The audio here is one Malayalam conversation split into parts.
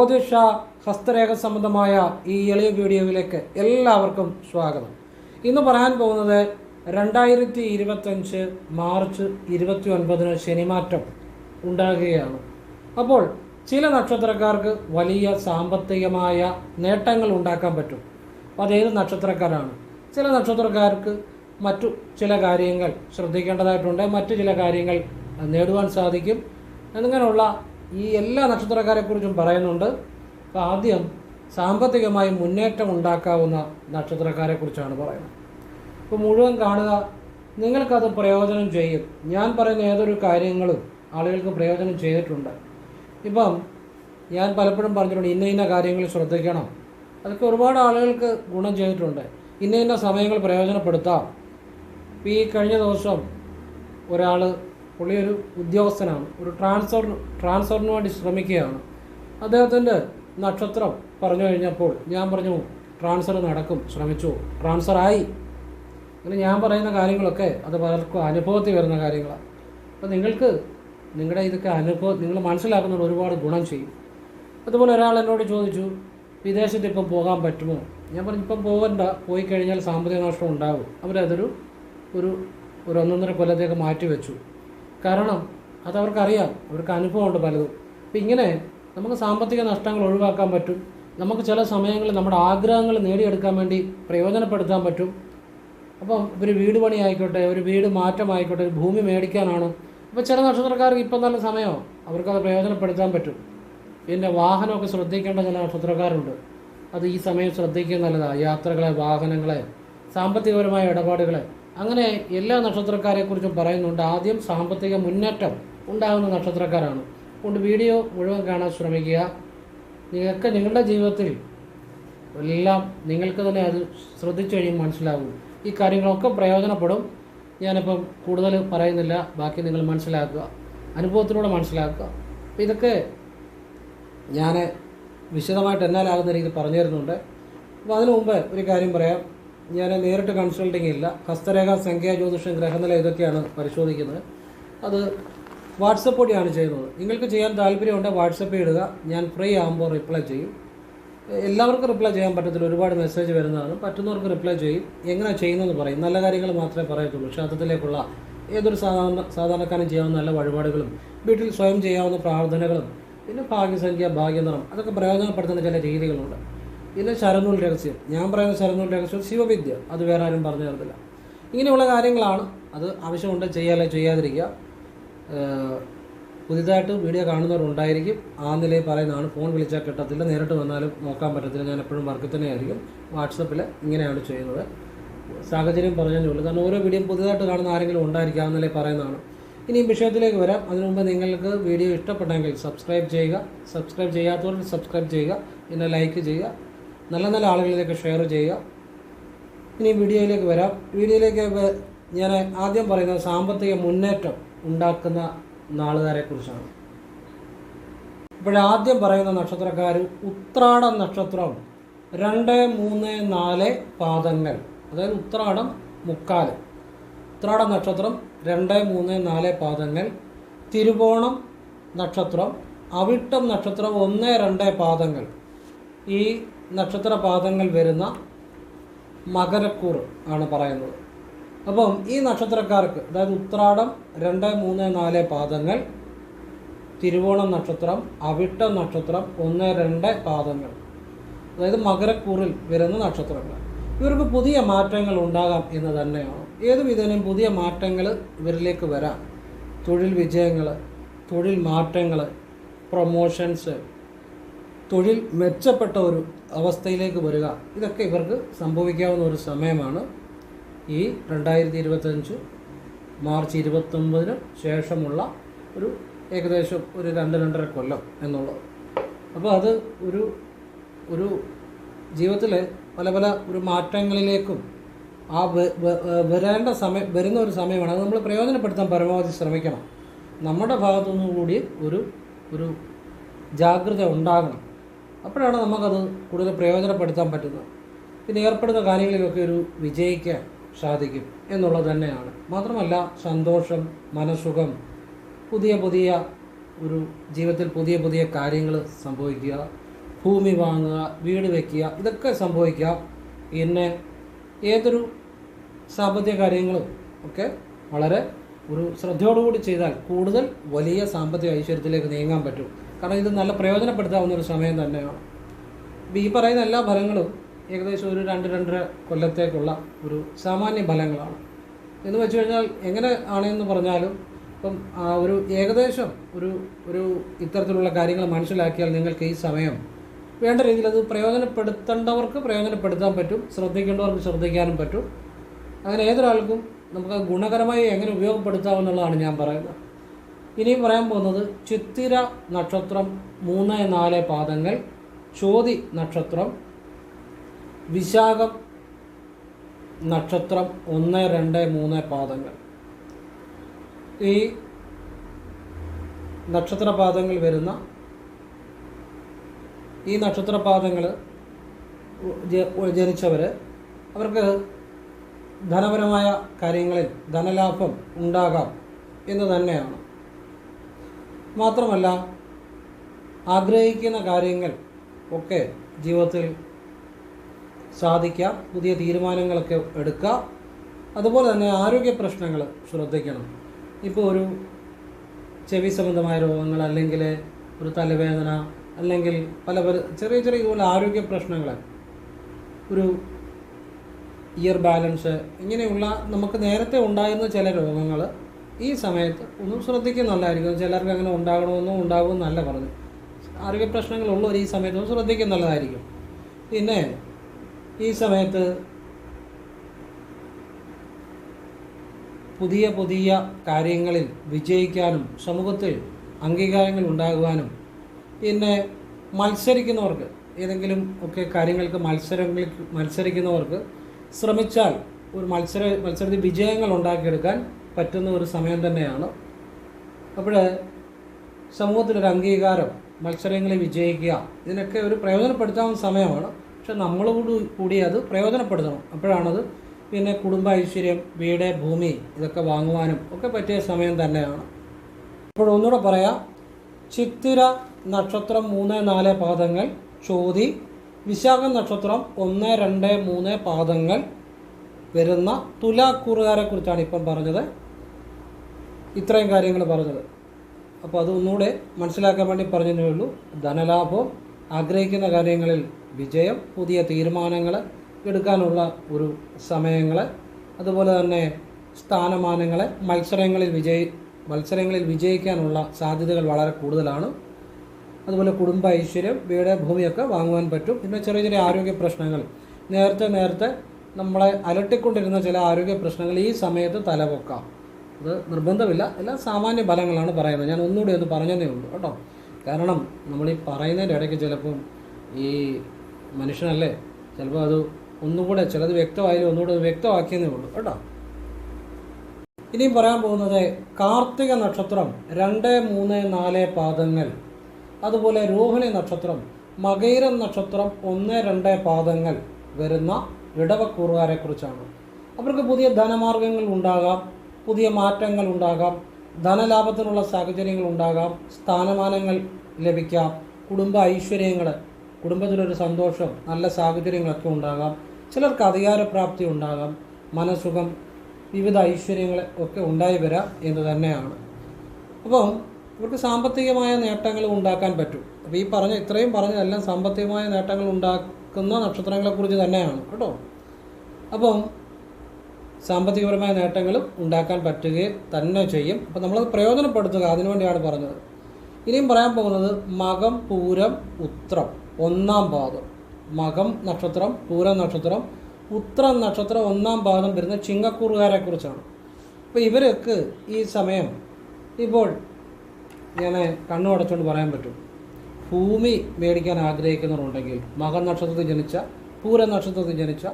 ജ്യോതിഷ ഹസ്തരേഖ സംബന്ധമായ ഈ എളിയ വീഡിയോയിലേക്ക് എല്ലാവർക്കും സ്വാഗതം. ഇന്ന് പറയാൻ പോകുന്നത് രണ്ടായിരത്തി ഇരുപത്തഞ്ച് മാർച്ച് ഇരുപത്തി ഒൻപതിന് ശനിമാറ്റം ഉണ്ടാകുകയാണ്. അപ്പോൾ ചില നക്ഷത്രക്കാർക്ക് വലിയ സാമ്പത്തികമായ നേട്ടങ്ങൾ ഉണ്ടാക്കാൻ പറ്റും. അതേത് നക്ഷത്രക്കാരാണ്? ചില നക്ഷത്രക്കാർക്ക് മറ്റു ചില കാര്യങ്ങൾ ശ്രദ്ധിക്കേണ്ടതായിട്ടുണ്ട്. മറ്റു ചില കാര്യങ്ങൾ നേടുവാൻ സാധിക്കും. എന്നിങ്ങനെയുള്ള ഈ എല്ലാ നക്ഷത്രക്കാരെക്കുറിച്ചും പറയുന്നുണ്ട്. അപ്പോൾ ആദ്യം സാമ്പത്തികമായി മുന്നേറ്റം ഉണ്ടാക്കാവുന്ന നക്ഷത്രക്കാരെക്കുറിച്ചാണ് പറയുന്നത്. ഇപ്പോൾ മുഴുവൻ കാണുക നിങ്ങൾക്കത് പ്രയോജനം ചെയ്യും. ഞാൻ പറയുന്ന ഏതൊരു കാര്യങ്ങളും ആളുകൾക്ക് പ്രയോജനം ചെയ്തിട്ടുണ്ട്. ഇപ്പം ഞാൻ പലപ്പോഴും പറഞ്ഞിട്ടുണ്ട് ഇന്ന ഇന്ന കാര്യങ്ങൾ ശ്രദ്ധിക്കണം. അതൊക്കെ ഒരുപാട് ആളുകൾക്ക് ഗുണം ചെയ്തിട്ടുണ്ട്. ഇന്ന ഇന്ന സമയങ്ങൾ പ്രയോജനപ്പെടുത്താം. ഈ കഴിഞ്ഞ ദിവസം ഒരാൾ പുള്ളി ഒരു ഉദ്യോഗസ്ഥനാണ്. ഒരു ട്രാൻസ്ഫർ ട്രാൻസ്ഫറിന് വേണ്ടി ശ്രമിക്കുകയാണ്. അദ്ദേഹത്തിന്റെ നക്ഷത്രം പറഞ്ഞു കഴിഞ്ഞപ്പോൾ ഞാൻ പറഞ്ഞു ട്രാൻസ്ഫർ നടക്കും. ശ്രമിച്ചു. ട്രാൻസ്ഫറായി അങ്ങനെ ഞാൻ പറയുന്ന കാര്യങ്ങളൊക്കെ അത് പലർക്കും അനുഭവത്തിൽ വരുന്ന കാര്യങ്ങളാണ്. അപ്പോൾ നിങ്ങൾക്ക് നിങ്ങളുടെ ഇതൊക്കെ അനുഭവം നിങ്ങൾ മനസ്സിലാക്കുന്നത് ഒരുപാട് ഗുണം ചെയ്യും. അതുപോലെ ഒരാൾ എന്നോട് ചോദിച്ചു വിദേശത്ത് ഇപ്പം പോകാൻ പറ്റുമോ? ഞാൻ പറഞ്ഞു ഇപ്പം പോകണ്ട. പോയി കഴിഞ്ഞാൽ സാമ്പത്തിക നഷ്ടം ഉണ്ടാവും. അവരതൊരു ഒരു ഒരു ഒന്നൊന്നര കൊല്ലത്തേക്ക് മാറ്റി വെച്ചു കാരണം അത് അവർക്കറിയാം അവർക്ക് അനുഭവമുണ്ട് പലതും. അപ്പം ഇങ്ങനെ നമുക്ക് സാമ്പത്തിക നഷ്ടങ്ങൾ ഒഴിവാക്കാൻ പറ്റും. നമുക്ക് ചില സമയങ്ങളിൽ നമ്മുടെ ആഗ്രഹങ്ങൾ നേടിയെടുക്കാൻ വേണ്ടി പ്രയോജനപ്പെടുത്താൻ പറ്റും. അപ്പം ഒരു വീട് പണി ആയിക്കോട്ടെ ഒരു വീട് മാറ്റമായിക്കോട്ടെ ഒരു ഭൂമി മേടിക്കാനാണ്. അപ്പോൾ ചില നക്ഷത്രക്കാർക്ക് ഇപ്പം നല്ല സമയമാണ് അവർക്കത് പ്രയോജനപ്പെടുത്താൻ പറ്റും. പിന്നെ വാഹനമൊക്കെ ശ്രദ്ധിക്കേണ്ട ചില നക്ഷത്രക്കാരുണ്ട്. അത് ഈ സമയം ശ്രദ്ധിക്കുന്നത് നല്ലതാണ് യാത്രകളെ വാഹനങ്ങളെ സാമ്പത്തികപരമായ ഇടപാടുകളെ. അങ്ങനെ എല്ലാ നക്ഷത്രക്കാരെക്കുറിച്ചും പറയുന്നുണ്ട്. ആദ്യം സാമ്പത്തിക മുന്നേറ്റം ഉണ്ടാകുന്ന നക്ഷത്രക്കാരാണ്. അതുകൊണ്ട് വീഡിയോ മുഴുവൻ കാണാൻ ശ്രമിക്കുക. നിങ്ങൾക്ക് നിങ്ങളുടെ ജീവിതത്തിൽ എല്ലാം നിങ്ങൾക്ക് തന്നെ അത് ശ്രദ്ധിച്ചു കഴിയുമ്പോൾ മനസ്സിലാകും ഈ കാര്യങ്ങളൊക്കെ പ്രയോജനപ്പെടും. ഞാനിപ്പം കൂടുതൽ പറയുന്നില്ല. ബാക്കി നിങ്ങൾ മനസ്സിലാക്കുക. അനുഭവത്തിലൂടെ മനസ്സിലാക്കുക. അപ്പോൾ ഇതൊക്കെ ഞാൻ വിശദമായിട്ട് എന്നാലാകുന്ന രീതിയിൽ പറഞ്ഞു തരുന്നുണ്ട് അപ്പോൾ അതിനു മുമ്പ് ഒരു കാര്യം പറയാം. ഞാൻ നേരിട്ട് കൺസൾട്ടിങ് ഇല്ല. ഹസ്തരേഖ സംഖ്യാ ജ്യോതിഷം ഗ്രഹനില ഇതൊക്കെയാണ് പരിശോധിക്കുന്നത്. അത് വാട്സപ്പ് വഴിയാണ് ചെയ്യുന്നത്. നിങ്ങൾക്ക് ചെയ്യാൻ താല്പര്യമുണ്ട് വാട്സപ്പ് ഇടുക. ഞാൻ ഫ്രീ ആകുമ്പോൾ റിപ്ലൈ ചെയ്യും. എല്ലാവർക്കും റിപ്ലൈ ചെയ്യാൻ പറ്റത്തില്ല. ഒരുപാട് മെസ്സേജ് വരുന്നതാണ്. പറ്റുന്നവർക്ക് റിപ്ലൈ ചെയ്യും. എങ്ങനെ ചെയ്യുന്നതെന്ന് പറയും. നല്ല കാര്യങ്ങൾ മാത്രമേ പറയത്തുള്ളൂ. ക്ഷേത്രത്തിലേക്കുള്ള ഏതൊരു സാധാരണ സാധാരണക്കാരും ചെയ്യാവുന്ന നല്ല വഴിപാടുകളും വീട്ടിൽ സ്വയം ചെയ്യാവുന്ന പ്രാർത്ഥനകളും പിന്നെ ഭാഗ്യസംഖ്യ ഭാഗ്യനിറം അതൊക്കെ പ്രയോജനപ്പെടുത്തുന്ന ചില രീതികളുണ്ട്. പിന്നെ ശരനൂൽ രഹസ്യം. ഞാൻ പറയുന്ന ശരനൂൽ രഹസ്യം ശിവവിദ്യ. അത് വേറെ ആരും പറഞ്ഞു തരത്തില്ല. ഇങ്ങനെയുള്ള കാര്യങ്ങളാണ് അത് ആവശ്യമുണ്ട് ചെയ്യാതെ ചെയ്യാതിരിക്കുക. പുതിയതായിട്ട് വീഡിയോ കാണുന്നവരുണ്ടായിരിക്കും ആ നിലയിൽ പറയുന്നതാണ് ഫോൺ വിളിച്ചാൽ കിട്ടത്തില്ല നേരിട്ട് വന്നാലും നോക്കാൻ പറ്റത്തില്ല. ഞാൻ എപ്പോഴും വർക്കിൽ തന്നെയായിരിക്കും. വാട്സപ്പിൽ ഇങ്ങനെയാണ് ചെയ്യുന്നത്. സാഹചര്യം പറഞ്ഞാൽ ഉള്ളൂ കാരണം ഓരോ വീഡിയോ പുതിയതായിട്ട് കാണുന്ന ആരെങ്കിലും ഉണ്ടായിരിക്കും ആ നിലയിൽ പറയുന്നതാണ്. ഇനി വിഷയത്തിലേക്ക് വരാം. അതിനു മുമ്പ് നിങ്ങൾക്ക് വീഡിയോ ഇഷ്ടപ്പെട്ടെങ്കിൽ സബ്സ്ക്രൈബ് ചെയ്യുക. സബ്സ്ക്രൈബ് ചെയ്യാത്തവർ സബ്സ്ക്രൈബ് ചെയ്യുക. പിന്നെ ലൈക്ക് ചെയ്യുക. നല്ല നല്ല ആളുകളിലേക്ക് ഷെയർ ചെയ്യുക. ഇനി വീഡിയോയിലേക്ക് വരാം. വീഡിയോയിലേക്ക് ഞാൻ ആദ്യം പറയുന്നത് സാമ്പത്തിക മുന്നേറ്റം ഉണ്ടാക്കുന്ന നാളുകാരെ കുറിച്ചാണ്. ഇപ്പോഴാദ്യം പറയുന്ന നക്ഷത്രക്കാർ ഉത്രാടം നക്ഷത്രം രണ്ട് മൂന്ന് നാല് പാദങ്ങൾ. അതായത് ഉത്രാടം മുക്കാൽ ഉത്രാട നക്ഷത്രം രണ്ട് മൂന്ന് നാല് പാദങ്ങൾ. തിരുവോണം നക്ഷത്രം അവിട്ടം നക്ഷത്രം ഒന്ന് രണ്ട് പാദങ്ങൾ. ഈ നക്ഷത്ര പാദങ്ങൾ വരുന്ന മകരക്കൂർ ആണ് പറയുന്നത്. അപ്പം ഈ നക്ഷത്രക്കാർക്ക് അതായത് ഉത്രാടം രണ്ട് മൂന്ന് നാല് പാദങ്ങൾ തിരുവോണം നക്ഷത്രം അവിട്ട നക്ഷത്രം ഒന്ന് രണ്ട് പാദങ്ങൾ അതായത് മകരക്കൂറിൽ വരുന്ന നക്ഷത്രങ്ങൾ. ഇവർക്ക് പുതിയ മാറ്റങ്ങൾ ഉണ്ടാകാം എന്ന് തന്നെയാണ്. ഏത് വിധേനയും പുതിയ മാറ്റങ്ങൾ ഇവരിലേക്ക് വരാം. തൊഴിൽ വിജയങ്ങൾ തൊഴിൽ മാറ്റങ്ങൾ പ്രൊമോഷൻസ് തൊഴിൽ മെച്ചപ്പെട്ട ഒരു അവസ്ഥയിലേക്ക് വരിക. ഇതൊക്കെ ഇവർക്ക് സംഭവിക്കാവുന്ന ഒരു സമയമാണ്. ഈ രണ്ടായിരത്തി ഇരുപത്തഞ്ച് മാർച്ച് ഇരുപത്തൊമ്പതിന് ശേഷമുള്ള ഒരു ഏകദേശം ഒരു രണ്ട് രണ്ടര കൊല്ലം എന്നുള്ളത്. അപ്പോൾ അത് ഒരു ഒരു ജീവിതത്തിലെ പല പല ഒരു മാറ്റങ്ങളിലേക്കും ആ വരേണ്ട സമയം വരുന്ന ഒരു സമയമാണ്. അത് നമ്മൾ പ്രയോജനപ്പെടുത്താൻ പരമാവധി ശ്രമിക്കണം. നമ്മുടെ ഭാഗത്തുനിന്നും കൂടി ഒരു ഒരു ജാഗ്രത ഉണ്ടാകണം. അപ്പോഴാണ് നമുക്കത് കൂടുതൽ പ്രയോജനപ്പെടുത്താൻ പറ്റുന്നത്. പിന്നെ ഏർപ്പെടുന്ന കാര്യങ്ങളിലൊക്കെ ഒരു വിജയിക്കാൻ സാധിക്കും എന്നുള്ളത് തന്നെയാണ്. മാത്രമല്ല സന്തോഷം മനസുഖം പുതിയ പുതിയ ഒരു ജീവിതത്തിൽ പുതിയ പുതിയ കാര്യങ്ങൾ സംഭവിക്കുക ഭൂമി വാങ്ങുക വീട് വയ്ക്കുക ഇതൊക്കെ സംഭവിക്കുക പിന്നെ ഏതൊരു സാമ്പത്തിക കാര്യങ്ങളും ഒക്കെ വളരെ ഒരു ശ്രദ്ധയോടുകൂടി ചെയ്താൽ കൂടുതൽ വലിയ സാമ്പത്തിക ഐശ്വര്യത്തിലേക്ക് നീങ്ങാൻ പറ്റും. കാരണം ഇത് നല്ല പ്രയോജനപ്പെടുത്താവുന്ന ഒരു സമയം തന്നെയാണ്. ഈ പറയുന്ന എല്ലാ ഫലങ്ങളും ഏകദേശം ഒരു രണ്ട് രണ്ടര കൊല്ലത്തേക്കുള്ള ഒരു സാമാന്യ ഫലങ്ങളാണ്. എന്ന് വെച്ച് കഴിഞ്ഞാൽ എങ്ങനെ ആണെന്ന് പറഞ്ഞാലും ഇപ്പം ഒരു ഏകദേശം ഒരു ഒരു ഇത്തരത്തിലുള്ള കാര്യങ്ങൾ മനസ്സിലാക്കിയാൽ നിങ്ങൾക്ക് ഈ സമയം വേണ്ട രീതിയിൽ അത് പ്രയോജനപ്പെടുത്തേണ്ടവർക്ക് പ്രയോജനപ്പെടുത്താൻ പറ്റും ശ്രദ്ധിക്കേണ്ടവർക്ക് ശ്രദ്ധിക്കാനും പറ്റും. അങ്ങനെ ഏതൊരാൾക്കും നമുക്ക് ഗുണകരമായി എങ്ങനെ ഉപയോഗപ്പെടുത്താമെന്നുള്ളതാണ് ഞാൻ പറയുന്നത്. ഇനിയും പറയാൻ പോകുന്നത് ചിത്തിര നക്ഷത്രം മൂന്ന് നാല് പാദങ്ങൾ ചോതി നക്ഷത്രം വിശാഖം നക്ഷത്രം ഒന്ന് രണ്ട് മൂന്ന് പാദങ്ങൾ. ഈ നക്ഷത്രപാദങ്ങൾ വരുന്ന ഈ നക്ഷത്രപാദങ്ങൾ ജനിച്ചവർ അവർക്ക് ധനപരമായ കാര്യങ്ങളിൽ ധനലാഭം ഉണ്ടാകാം എന്ന് തന്നെയാണ്. മാത്രമല്ല ആഗ്രഹിക്കുന്ന കാര്യങ്ങൾ ഒക്കെ ജീവിതത്തിൽ സാധിക്കാം പുതിയ തീരുമാനങ്ങളൊക്കെ എടുക്കുക അതുപോലെ തന്നെ ആരോഗ്യ പ്രശ്നങ്ങൾ ശ്രദ്ധിക്കണം. ഇപ്പോൾ ഒരു ചെവി സംബന്ധമായ രോഗങ്ങൾ അല്ലെങ്കിൽ ഒരു തലവേദന അല്ലെങ്കിൽ പല പല ചെറിയ ചെറിയ ഇതുപോലെ ആരോഗ്യ പ്രശ്നങ്ങൾ ഒരു ഇയർ ബാലൻസ് ഇങ്ങനെയുള്ള നമുക്ക് നേരത്തെ ഉണ്ടായിരുന്ന ചില രോഗങ്ങൾ ഈ സമയത്ത് ഒന്നും ശ്രദ്ധിക്കുന്നല്ലായിരിക്കും ചിലർക്ക് അങ്ങനെ ഉണ്ടാകണമെന്നും ഉണ്ടാകുമെന്നല്ല പറഞ്ഞു. ആരോഗ്യ പ്രശ്നങ്ങളുള്ളവർ ഈ സമയത്ത് ഒന്നും ശ്രദ്ധിക്കുന്നത് നല്ലതായിരിക്കും. പിന്നെ ഈ സമയത്ത് പുതിയ പുതിയ കാര്യങ്ങളിൽ വിജയിക്കാനും സമൂഹത്തിൽ അംഗീകാരങ്ങൾ ഉണ്ടാകുവാനും പിന്നെ മത്സരിക്കുന്നവർക്ക് ഏതെങ്കിലും ഒക്കെ കാര്യങ്ങൾക്ക് മത്സരങ്ങളിൽ മത്സരിക്കുന്നവർക്ക് ശ്രമിച്ചാൽ ഒരു മത്സര മത്സരത്തിൽ വിജയങ്ങൾ ഉണ്ടാക്കിയെടുക്കാൻ പറ്റുന്ന ഒരു സമയം തന്നെയാണ്. അപ്പോൾ സമൂഹത്തിലൊരു അംഗീകാരം മത്സരങ്ങളിൽ വിജയിക്കുക ഇതിനൊക്കെ ഒരു പ്രയോജനപ്പെടുത്താവുന്ന സമയമാണ്. പക്ഷെ നമ്മൾ കൂടി കൂടി അത് പ്രയോജനപ്പെടുത്തണം. അപ്പോഴാണത് പിന്നെ കുടുംബ ഐശ്വര്യം വീട് ഭൂമി ഇതൊക്കെ വാങ്ങുവാനും ഒക്കെ പറ്റിയ സമയം തന്നെയാണ്. അപ്പോൾ ഒന്നുകൂടെ പറയാം. ചിത്തിര നക്ഷത്രം മൂന്ന് നാല് പാദങ്ങൾ ചോതി വിശാഖ നക്ഷത്രം ഒന്ന് രണ്ട് മൂന്ന് പാദങ്ങൾ വരുന്ന തുലാക്കൂറുകാരെ കുറിച്ചാണ് ഇപ്പം പറഞ്ഞത്. ഇത്രയും കാര്യങ്ങൾ പറഞ്ഞത്. അപ്പോൾ അത് ഒന്നുകൂടെ മനസ്സിലാക്കാൻ വേണ്ടി പറഞ്ഞതേ ഉള്ളൂ. ധനലാഭം ആഗ്രഹിക്കുന്ന കാര്യങ്ങളിൽ വിജയം പുതിയ തീരുമാനങ്ങൾ എടുക്കാനുള്ള ഒരു സമയങ്ങൾ അതുപോലെ തന്നെ സ്ഥാനമാനങ്ങൾ മത്സരങ്ങളിൽ വിജയി മത്സരങ്ങളിൽ വിജയിക്കാനുള്ള സാധ്യതകൾ വളരെ കൂടുതലാണ്. അതുപോലെ കുടുംബ ഐശ്വര്യം വീട് ഭൂമിയൊക്കെ വാങ്ങുവാൻ പറ്റും. പിന്നെ ചെറിയ ചെറിയ ആരോഗ്യ പ്രശ്നങ്ങൾ. നേരത്തെ നേരത്തെ നമ്മളെ അലട്ടിക്കൊണ്ടിരുന്ന ചില ആരോഗ്യ പ്രശ്നങ്ങൾ ഈ സമയത്ത് തലപൊക്കാം. അത് നിർബന്ധമില്ല. എല്ലാ സാമാന്യ ഫലങ്ങളാണ് പറയുന്നത്. ഞാൻ ഒന്നുകൂടി ഒന്ന് പറഞ്ഞതേ ഉള്ളൂ കേട്ടോ. കാരണം നമ്മൾ ഈ പറയുന്നതിന്റെ ഇടയ്ക്ക് ചിലപ്പം ഈ മനുഷ്യനല്ലേ ചിലപ്പോൾ അത് ഒന്നും കൂടെ ചിലത് വ്യക്തമായാലും ഒന്നുകൂടെ വ്യക്തമാക്കിയെന്നേ ഉള്ളൂ കേട്ടോ. ഇനിയും പറയാൻ പോകുന്നത് കാർത്തിക നക്ഷത്രം രണ്ട് മൂന്ന് നാല് പാദങ്ങൾ. അതുപോലെ രോഹിണി നക്ഷത്രം മകൈരം നക്ഷത്രം ഒന്ന് രണ്ട് പാദങ്ങൾ വരുന്ന ഇടവക്കൂറുകാരെ കുറിച്ചാണ് അവർക്ക് പുതിയ ധനമാർഗങ്ങൾ ഉണ്ടാകാം പുതിയ മാറ്റങ്ങൾ ഉണ്ടാകാം ധനലാഭത്തിനുള്ള സാഹചര്യങ്ങൾ ഉണ്ടാകാം സ്ഥാനമാനങ്ങൾ ലഭിക്കാം കുടുംബ ഐശ്വര്യങ്ങൾ കുടുംബത്തിലൊരു സന്തോഷം നല്ല സാഹചര്യങ്ങളൊക്കെ ഉണ്ടാകാം ചിലർക്ക് അധികാരപ്രാപ്തി ഉണ്ടാകാം മനസുഖം വിവിധ ഐശ്വര്യങ്ങൾ ഒക്കെ ഉണ്ടായി വരാം എന്ന് തന്നെയാണ്. അപ്പം ഇവർക്ക് സാമ്പത്തികമായ നേട്ടങ്ങൾ ഉണ്ടാക്കാൻ പറ്റും. അപ്പോൾ ഈ പറഞ്ഞ ഇത്രയും പറഞ്ഞതെല്ലാം സാമ്പത്തികമായ നേട്ടങ്ങൾ ഉണ്ടാക്കുന്ന നക്ഷത്രങ്ങളെക്കുറിച്ച് തന്നെയാണ് കേട്ടോ? അപ്പം സാമ്പത്തികപരമായ നേട്ടങ്ങളും ഉണ്ടാക്കാൻ പറ്റുകയും തന്നെ ചെയ്യും. അപ്പം നമ്മളത് പ്രയോജനപ്പെടുത്തുക അതിനുവേണ്ടിയാണ് പറഞ്ഞത്. ഇനിയും പറയാൻ പോകുന്നത് മകം പൂരം ഉത്രം ഒന്നാം പാദം മകം നക്ഷത്രം പൂരം നക്ഷത്രം ഉത്രം നക്ഷത്രം ഒന്നാം പാദം വരുന്ന ചിങ്ങക്കൂറുകാരെ കുറിച്ചാണ് അപ്പോൾ ഇവർക്ക് ഈ സമയം ഇപ്പോൾ ഞാൻ കണ്ണു അടച്ചുകൊണ്ട് പറയാൻ പറ്റും. ഭൂമി മേടിക്കാൻ ആഗ്രഹിക്കുന്നവരുണ്ടെങ്കിൽ മകൻ നക്ഷത്രത്തിൽ ജനിച്ച പൂര നക്ഷത്രത്തിൽ ജനിച്ച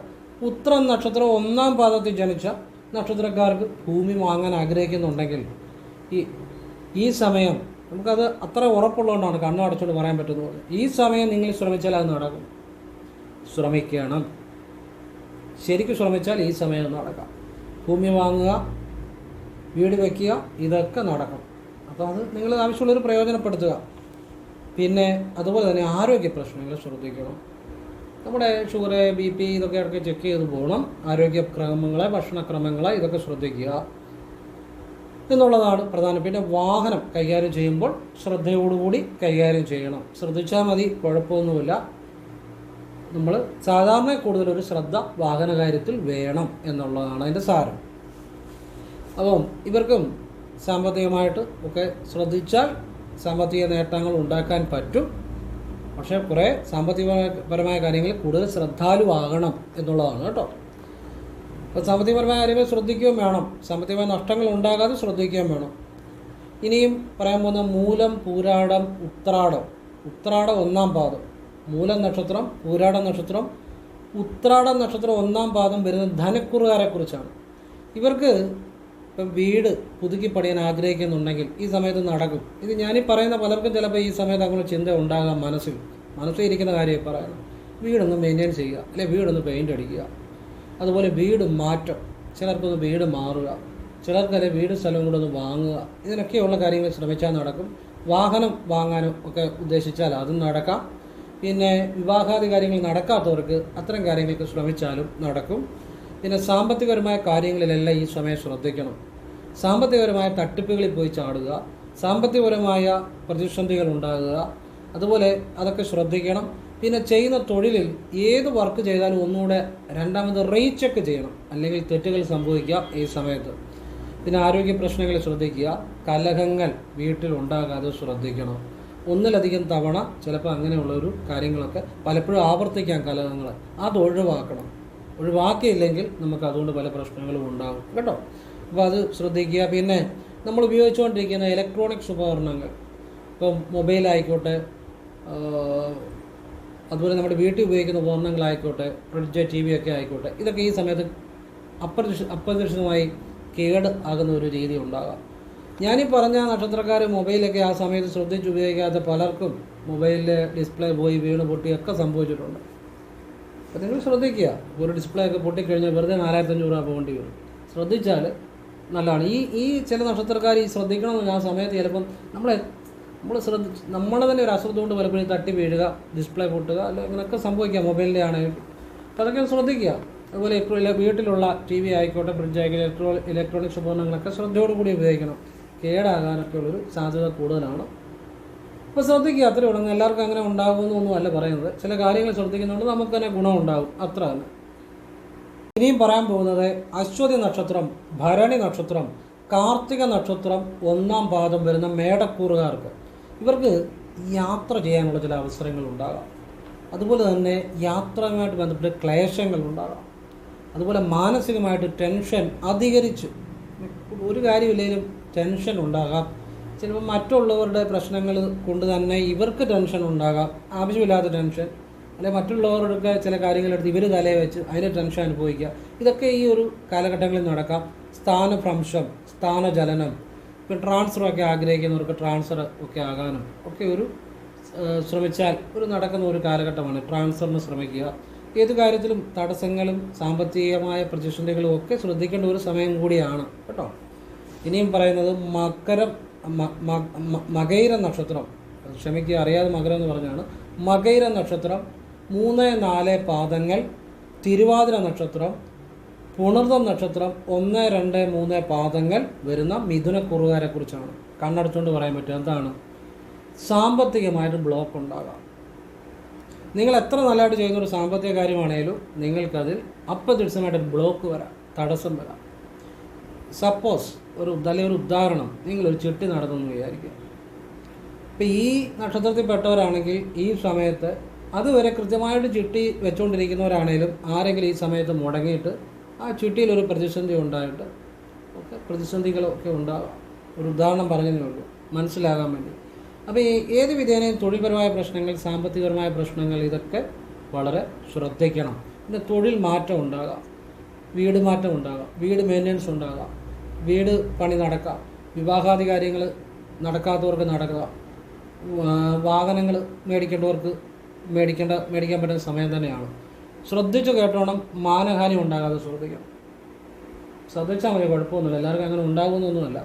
ഉത്രം നക്ഷത്രം ഒന്നാം പാദത്തിൽ ജനിച്ച നക്ഷത്രക്കാർക്ക് ഭൂമി വാങ്ങാൻ ആഗ്രഹിക്കുന്നുണ്ടെങ്കിൽ ഈ ഈ സമയം നമുക്കത് അത്ര ഉറപ്പുള്ളതുകൊണ്ടാണ് കണ്ണു അടച്ചുകൊണ്ട് പറയാൻ പറ്റുന്നത്. ഈ സമയം നിങ്ങൾ ശ്രമിച്ചാൽ അത് നടക്കും. ശ്രമിക്കണം. ശരിക്കും ശ്രമിച്ചാൽ ഈ സമയം നടക്കാം. ഭൂമി വാങ്ങുക വീട് വയ്ക്കുക ഇതൊക്കെ നടക്കും. അപ്പോൾ അത് നിങ്ങൾ ആവശ്യമുള്ളൊരു പ്രയോജനപ്പെടുത്തുക. പിന്നെ അതുപോലെ തന്നെ ആരോഗ്യ പ്രശ്നങ്ങൾ ശ്രദ്ധിക്കണം. നമ്മുടെ ഷുഗർ ബി പി ഇതൊക്കെ ഇടയ്ക്ക് ചെക്ക് ചെയ്ത് പോകണം. ആരോഗ്യ ക്രമങ്ങളെ ഭക്ഷണക്രമങ്ങളെ ഇതൊക്കെ ശ്രദ്ധിക്കുക. എന്നുള്ളതാണ് പ്രധാനം. പിന്നെ വാഹനം കൈകാര്യം ചെയ്യുമ്പോൾ ശ്രദ്ധയോടുകൂടി കൈകാര്യം ചെയ്യണം. ശ്രദ്ധിച്ചാൽ മതി കുഴപ്പമൊന്നുമില്ല. നമ്മൾ സാധാരണ കൂടുതലൊരു ശ്രദ്ധ വാഹന കാര്യത്തിൽ വേണം എന്നുള്ളതാണ് അതിന്റെ സാരം. അപ്പം ഇവർക്കും സാമ്പത്തികമായിട്ട് ഒക്കെ ശ്രദ്ധിച്ചാൽ സാമ്പത്തിക നേട്ടങ്ങൾ ഉണ്ടാക്കാൻ പറ്റും. പക്ഷേ കുറേ സാമ്പത്തികപരമായ കാര്യങ്ങളിൽ കൂടുതൽ ശ്രദ്ധാലുവാകണം എന്നുള്ളതാണ് കേട്ടോ. അപ്പോൾ സാമ്പത്തികപരമായ കാര്യങ്ങൾ ശ്രദ്ധിക്കുകയും വേണം. സാമ്പത്തികമായ നഷ്ടങ്ങൾ ഉണ്ടാകാതെ ശ്രദ്ധിക്കുകയും വേണം. ഇനിയും പറയാൻ പോകുന്ന മൂലം പൂരാടം ഉത്രാടം. ഉത്രാടം ഒന്നാം പാദം. മൂലം നക്ഷത്രം പൂരാടം നക്ഷത്രം ഉത്രാടം നക്ഷത്രം ഒന്നാം പാദം വരുന്നത് ധനക്കുറുകാരെക്കുറിച്ചാണ് ഇവർക്ക് ഇപ്പം വീട് പുതുക്കി പണിയാൻ ആഗ്രഹിക്കുന്നുണ്ടെങ്കിൽ ഈ സമയത്ത് നടക്കും. ഇത് ഞാനീ പറയുന്ന പലർക്കും ചിലപ്പോൾ ഈ സമയത്ത് അങ്ങനെ ചിന്ത ഉണ്ടാകാം മനസ്സിൽ. മനസ്സിൽ ഇരിക്കുന്ന കാര്യമായി പറയുന്നത് വീടൊന്ന് മെയിന്റെയിൻ ചെയ്യുക. അല്ലെ വീടൊന്ന് പെയിന്റ് അടിക്കുക. അതുപോലെ വീട് മാറ്റം. ചിലർക്കൊന്ന് വീട് മാറുക. ചിലർക്കല്ലെ വീട് സ്ഥലവും കൂടെ ഒന്ന് വാങ്ങുക. ഇതിനൊക്കെയുള്ള കാര്യങ്ങൾ ശ്രമിച്ചാൽ നടക്കും. വാഹനം വാങ്ങാനും ഒക്കെ ഉദ്ദേശിച്ചാൽ അതും നടക്കാം. പിന്നെ വിവാഹാദി കാര്യങ്ങൾ നടക്കാത്തവർക്ക് അത്തരം കാര്യങ്ങൾക്ക് ശ്രമിച്ചാലും നടക്കും. പിന്നെ സാമ്പത്തികപരമായ കാര്യങ്ങളിലെല്ലാം ഈ സമയം ശ്രദ്ധിക്കണം. സാമ്പത്തികപരമായ തട്ടിപ്പുകളിൽ പോയി ചാടുക സാമ്പത്തികപരമായ പ്രതിസന്ധികൾ ഉണ്ടാകുക അതുപോലെ അതൊക്കെ ശ്രദ്ധിക്കണം. പിന്നെ ചെയ്യുന്ന തൊഴിലിൽ ഏത് വർക്ക് ചെയ്താലും ഒന്നുകൂടെ രണ്ടാമത് റീചെക്ക് ചെയ്യണം അല്ലെങ്കിൽ തെറ്റുകൾ സംഭവിക്കുക ഈ സമയത്ത്. പിന്നെ ആരോഗ്യ പ്രശ്നങ്ങൾ ശ്രദ്ധിക്കുക കലഹങ്ങൾ വീട്ടിൽ ഉണ്ടാകാതെ ശ്രദ്ധിക്കണം. ഒന്നിലധികം തവണ ചിലപ്പോൾ അങ്ങനെയുള്ളൊരു കാര്യങ്ങളൊക്കെ പലപ്പോഴും ആവർത്തിക്കാം കലഹങ്ങൾ അത് ഒഴിവാക്കണം. ഒഴിവാക്കിയില്ലെങ്കിൽ നമുക്ക് അതുകൊണ്ട് പല പ്രശ്നങ്ങളും ഉണ്ടാകും കേട്ടോ? അപ്പോൾ അത് ശ്രദ്ധിക്കുക. പിന്നെ നമ്മൾ ഉപയോഗിച്ചുകൊണ്ടിരിക്കുന്ന ഇലക്ട്രോണിക്സ് ഉപകരണങ്ങൾ. ഇപ്പം മൊബൈലായിക്കോട്ടെ അതുപോലെ നമ്മുടെ വീട്ടിൽ ഉപയോഗിക്കുന്ന ഉപകരണങ്ങളായിക്കോട്ടെ ഫ്രിഡ്ജ് ടി വി ഒക്കെ ആയിക്കോട്ടെ ഇതൊക്കെ ഈ സമയത്ത് അപ്രതീക്ഷ അപ്രതീക്ഷിതമായി കേട് ആകുന്ന ഒരു രീതി ഉണ്ടാകാം. ഞാനീ പറഞ്ഞ നക്ഷത്രക്കാർ മൊബൈലൊക്കെ ആ സമയത്ത് ശ്രദ്ധിച്ച് ഉപയോഗിക്കാത്ത പലർക്കും മൊബൈലിലെ ഡിസ്പ്ലേ പോയി വീണ് പൊട്ടിയൊക്കെ സംഭവിച്ചിട്ടുണ്ട്. അപ്പോൾ നിങ്ങൾ ശ്രദ്ധിക്കുക. ഒരു ഡിസ്പ്ലേ ഒക്കെ പൊട്ടിക്കഴിഞ്ഞാൽ വെറുതെ നാലായിരത്തഞ്ഞൂറ് രൂപ പോകേണ്ടി വരും. ശ്രദ്ധിച്ചാൽ നല്ലതാണ്. ഈ ഈ ചില നക്ഷത്രക്കാർ ഈ ശ്രദ്ധിക്കണമെന്ന് ആ സമയത്ത് ചിലപ്പം നമ്മളെ നമ്മൾ ശ്രദ്ധിച്ച് നമ്മളെ തന്നെ ഒരു അശ്രദ്ധ കൊണ്ട് പലപ്പോഴും തട്ടി വീഴുക ഡിസ്പ്ലേ പൊട്ടുക അല്ല ഇങ്ങനെയൊക്കെ സംഭവിക്കുക മൊബൈലിന്റെ ആണെങ്കിൽ. അപ്പോൾ അതൊക്കെ ശ്രദ്ധിക്കുക. അതുപോലെ വീട്ടിലുള്ള ടി വി ആയിക്കോട്ടെ ഫ്രിഡ്ജ് ആയിക്കോട്ടെ ഇലക്ട്രോ ഇലക്ട്രോണിക്സ് ഉപകരണങ്ങളൊക്കെ ശ്രദ്ധയോടുകൂടി ഉപയോഗിക്കണം. കേടാകാനൊക്കെ ഉള്ളൊരു സാധ്യത കൂടുതലാണ്. അപ്പോൾ ശ്രദ്ധിക്കുക അത്രേ ഉള്ളൂ. എല്ലാവർക്കും അങ്ങനെ ഉണ്ടാകുമെന്നൊന്നുമല്ല പറയുന്നത്. ചില കാര്യങ്ങൾ ശ്രദ്ധിക്കുന്നുണ്ട് നമുക്ക് തന്നെ ഗുണമുണ്ടാകും. അത്ര തന്നെ. ഇനിയും പറയാൻ പോകുന്നത് അശ്വതി നക്ഷത്രം ഭരണി നക്ഷത്രം കാർത്തിക നക്ഷത്രം ഒന്നാം പാദം വരുന്ന മേടക്കൂറുകാർക്ക് ഇവർക്ക് യാത്ര ചെയ്യാനുള്ള ചില അവസരങ്ങൾ ഉണ്ടാകാം. അതുപോലെ തന്നെ യാത്രയുമായിട്ട് ബന്ധപ്പെട്ട് ക്ലേശങ്ങൾ ഉണ്ടാകാം. അതുപോലെ മാനസികമായിട്ട് ടെൻഷൻ അധികരിച്ച് ഒരു കാര്യമില്ലെങ്കിലും ടെൻഷൻ ഉണ്ടാകാം. ചിലപ്പോൾ മറ്റുള്ളവരുടെ പ്രശ്നങ്ങൾ കൊണ്ട് തന്നെ ഇവർക്ക് ടെൻഷൻ ഉണ്ടാകാം. ആവശ്യമില്ലാത്ത ടെൻഷൻ അല്ലെങ്കിൽ മറ്റുള്ളവരുടെ ചില കാര്യങ്ങളെടുത്ത് ഇവർ തലയെ വെച്ച് അതിന്റെ ടെൻഷൻ അനുഭവിക്കുക. ഇതൊക്കെ ഈ ഒരു കാലഘട്ടങ്ങളിൽ നടക്കാം. സ്ഥാനഭ്രംശം സ്ഥാനചലനം ഇപ്പം ട്രാൻസ്ഫർ ഒക്കെ ആഗ്രഹിക്കുന്നവർക്ക് ട്രാൻസ്ഫർ ഒക്കെ ആകാനും ഒക്കെ ഒരു ശ്രമിച്ചാൽ ഒരു നടക്കുന്ന ഒരു കാലഘട്ടമാണ് ട്രാൻസ്ഫറിന് ശ്രമിക്കുക. ഏത് കാര്യത്തിലും തടസ്സങ്ങളും സാമ്പത്തികമായ പ്രതിസന്ധികളും ഒക്കെ ശ്രദ്ധിക്കേണ്ട ഒരു സമയം കൂടിയാണ്. കേട്ടോ? ഇനിയും പറയുന്നത് മകരം മ- മ- മ- മകൈര നക്ഷത്രം. ക്ഷമിക്കുക അറിയാതെ മകരം എന്ന് പറഞ്ഞാണ്. മകൈര നക്ഷത്രം മൂന്ന് നാല് പാദങ്ങൾ. തിരുവാതിര നക്ഷത്രം പുണർദം നക്ഷത്രം ഒന്ന് രണ്ട് മൂന്ന് പാദങ്ങൾ വരുന്ന മിഥുന കുറുകാരെ കുറിച്ചാണ്. കണ്ണടച്ചുകൊണ്ട് പറയാൻ പറ്റും എന്താണ് സാമ്പത്തികമായിട്ട് ബ്ലോക്ക് ഉണ്ടാകാം. നിങ്ങൾ എത്ര നല്ലതായിട്ട് ചെയ്യുന്ന ഒരു സാമ്പത്തിക കാര്യമാണേലും നിങ്ങൾക്കതിൽ അപ്രതീക്ഷിതമായിട്ട് ബ്ലോക്ക് വരാം തടസ്സം വരാം. സപ്പോസ് ഒരു അല്ലെങ്കിൽ ഒരു ഉദാഹരണം നിങ്ങളൊരു ചിട്ടി നടന്നെന്ന് വിചാരിക്കുക. ഇപ്പം ഈ നക്ഷത്രത്തിൽപ്പെട്ടവരാണെങ്കിൽ ഈ സമയത്ത് അതുവരെ കൃത്യമായിട്ട് ചിട്ടി വെച്ചുകൊണ്ടിരിക്കുന്നവരാണേലും ആരെങ്കിലും ഈ സമയത്ത് മുടങ്ങിയിട്ട് ആ ചിട്ടിയിൽ ഒരു പ്രതിസന്ധി ഉണ്ടായിട്ട് ഒക്കെ പ്രതിസന്ധികളൊക്കെ ഉണ്ടാകാം ഒരു ഉദാഹരണം പറഞ്ഞതേ ഉള്ളൂ. മനസ്സിലാകാൻ വേണ്ടി. അപ്പോൾ ഈ ഏത് വിധേനയും തൊഴിൽപരമായ പ്രശ്നങ്ങൾ സാമ്പത്തികപരമായ പ്രശ്നങ്ങൾ ഇതൊക്കെ വളരെ ശ്രദ്ധിക്കണം. പിന്നെ തൊഴിൽ മാറ്റം ഉണ്ടാകാം. വീട് മാറ്റം ഉണ്ടാകാം. വീട് മെയിന്റനൻസ് ഉണ്ടാകാം. വീട് പണി നടക്കാം. വിവാഹാദി കാര്യങ്ങൾ നടക്കാത്തവർക്ക് നടക്കുക. വാഹനങ്ങൾ മേടിക്കേണ്ടവർക്ക് മേടിക്കേണ്ട മേടിക്കാൻ പറ്റുന്ന സമയം തന്നെയാണ്. ശ്രദ്ധിച്ച് കേട്ടോണം മാനഹാനി ഉണ്ടാകാതെ ശ്രദ്ധിക്കാം ശ്രദ്ധിച്ചാൽ മതി കുഴപ്പമൊന്നുമില്ല. എല്ലാവർക്കും അങ്ങനെ ഉണ്ടാകുന്നൊന്നുമല്ല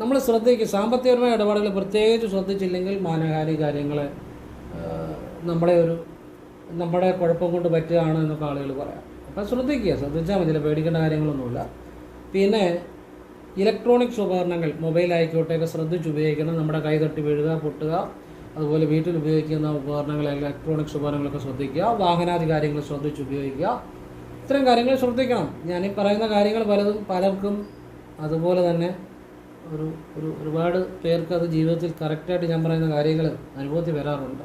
നമ്മൾ ശ്രദ്ധിക്കുക സാമ്പത്തികപരമായ ഇടപാടുകൾ പ്രത്യേകിച്ച് ശ്രദ്ധിച്ചില്ലെങ്കിൽ മാനഹാനി കാര്യങ്ങളെ നമ്മുടെ ഒരു നമ്മുടെ കുഴപ്പം കൊണ്ട് പറ്റുകയാണ് എന്നൊക്കെ ആളുകൾ പറയാം. അപ്പം ശ്രദ്ധിക്കുക. ശ്രദ്ധിച്ചാൽ മതി പേടിക്കേണ്ട കാര്യങ്ങളൊന്നുമില്ല. പിന്നെ ഇലക്ട്രോണിക്സ് ഉപകരണങ്ങൾ മൊബൈൽ ആയിക്കോട്ടെ ഒക്കെ ശ്രദ്ധിച്ച് ഉപയോഗിക്കണം. നമ്മുടെ കൈ തട്ടി വീഴുക പൊട്ടുക അതുപോലെ വീട്ടിൽ ഉപയോഗിക്കുന്ന ഉപകരണങ്ങൾ ഇലക്ട്രോണിക്സ് ഉപകരണങ്ങളൊക്കെ ശ്രദ്ധിക്കുക വാഹനാദി കാര്യങ്ങൾ ശ്രദ്ധിച്ച് ഉപയോഗിക്കുക. ഇത്തരം കാര്യങ്ങൾ ശ്രദ്ധിക്കണം. ഞാൻ ഈ പറയുന്ന കാര്യങ്ങൾ പലതും പലർക്കും അതുപോലെ തന്നെ ഒരു ഒരു ഒരുപാട് പേർക്ക് അത് ജീവിതത്തിൽ കറക്റ്റായിട്ട് ഞാൻ പറയുന്ന കാര്യങ്ങൾ അനുഭവത്തിൽ വരാറുണ്ട്.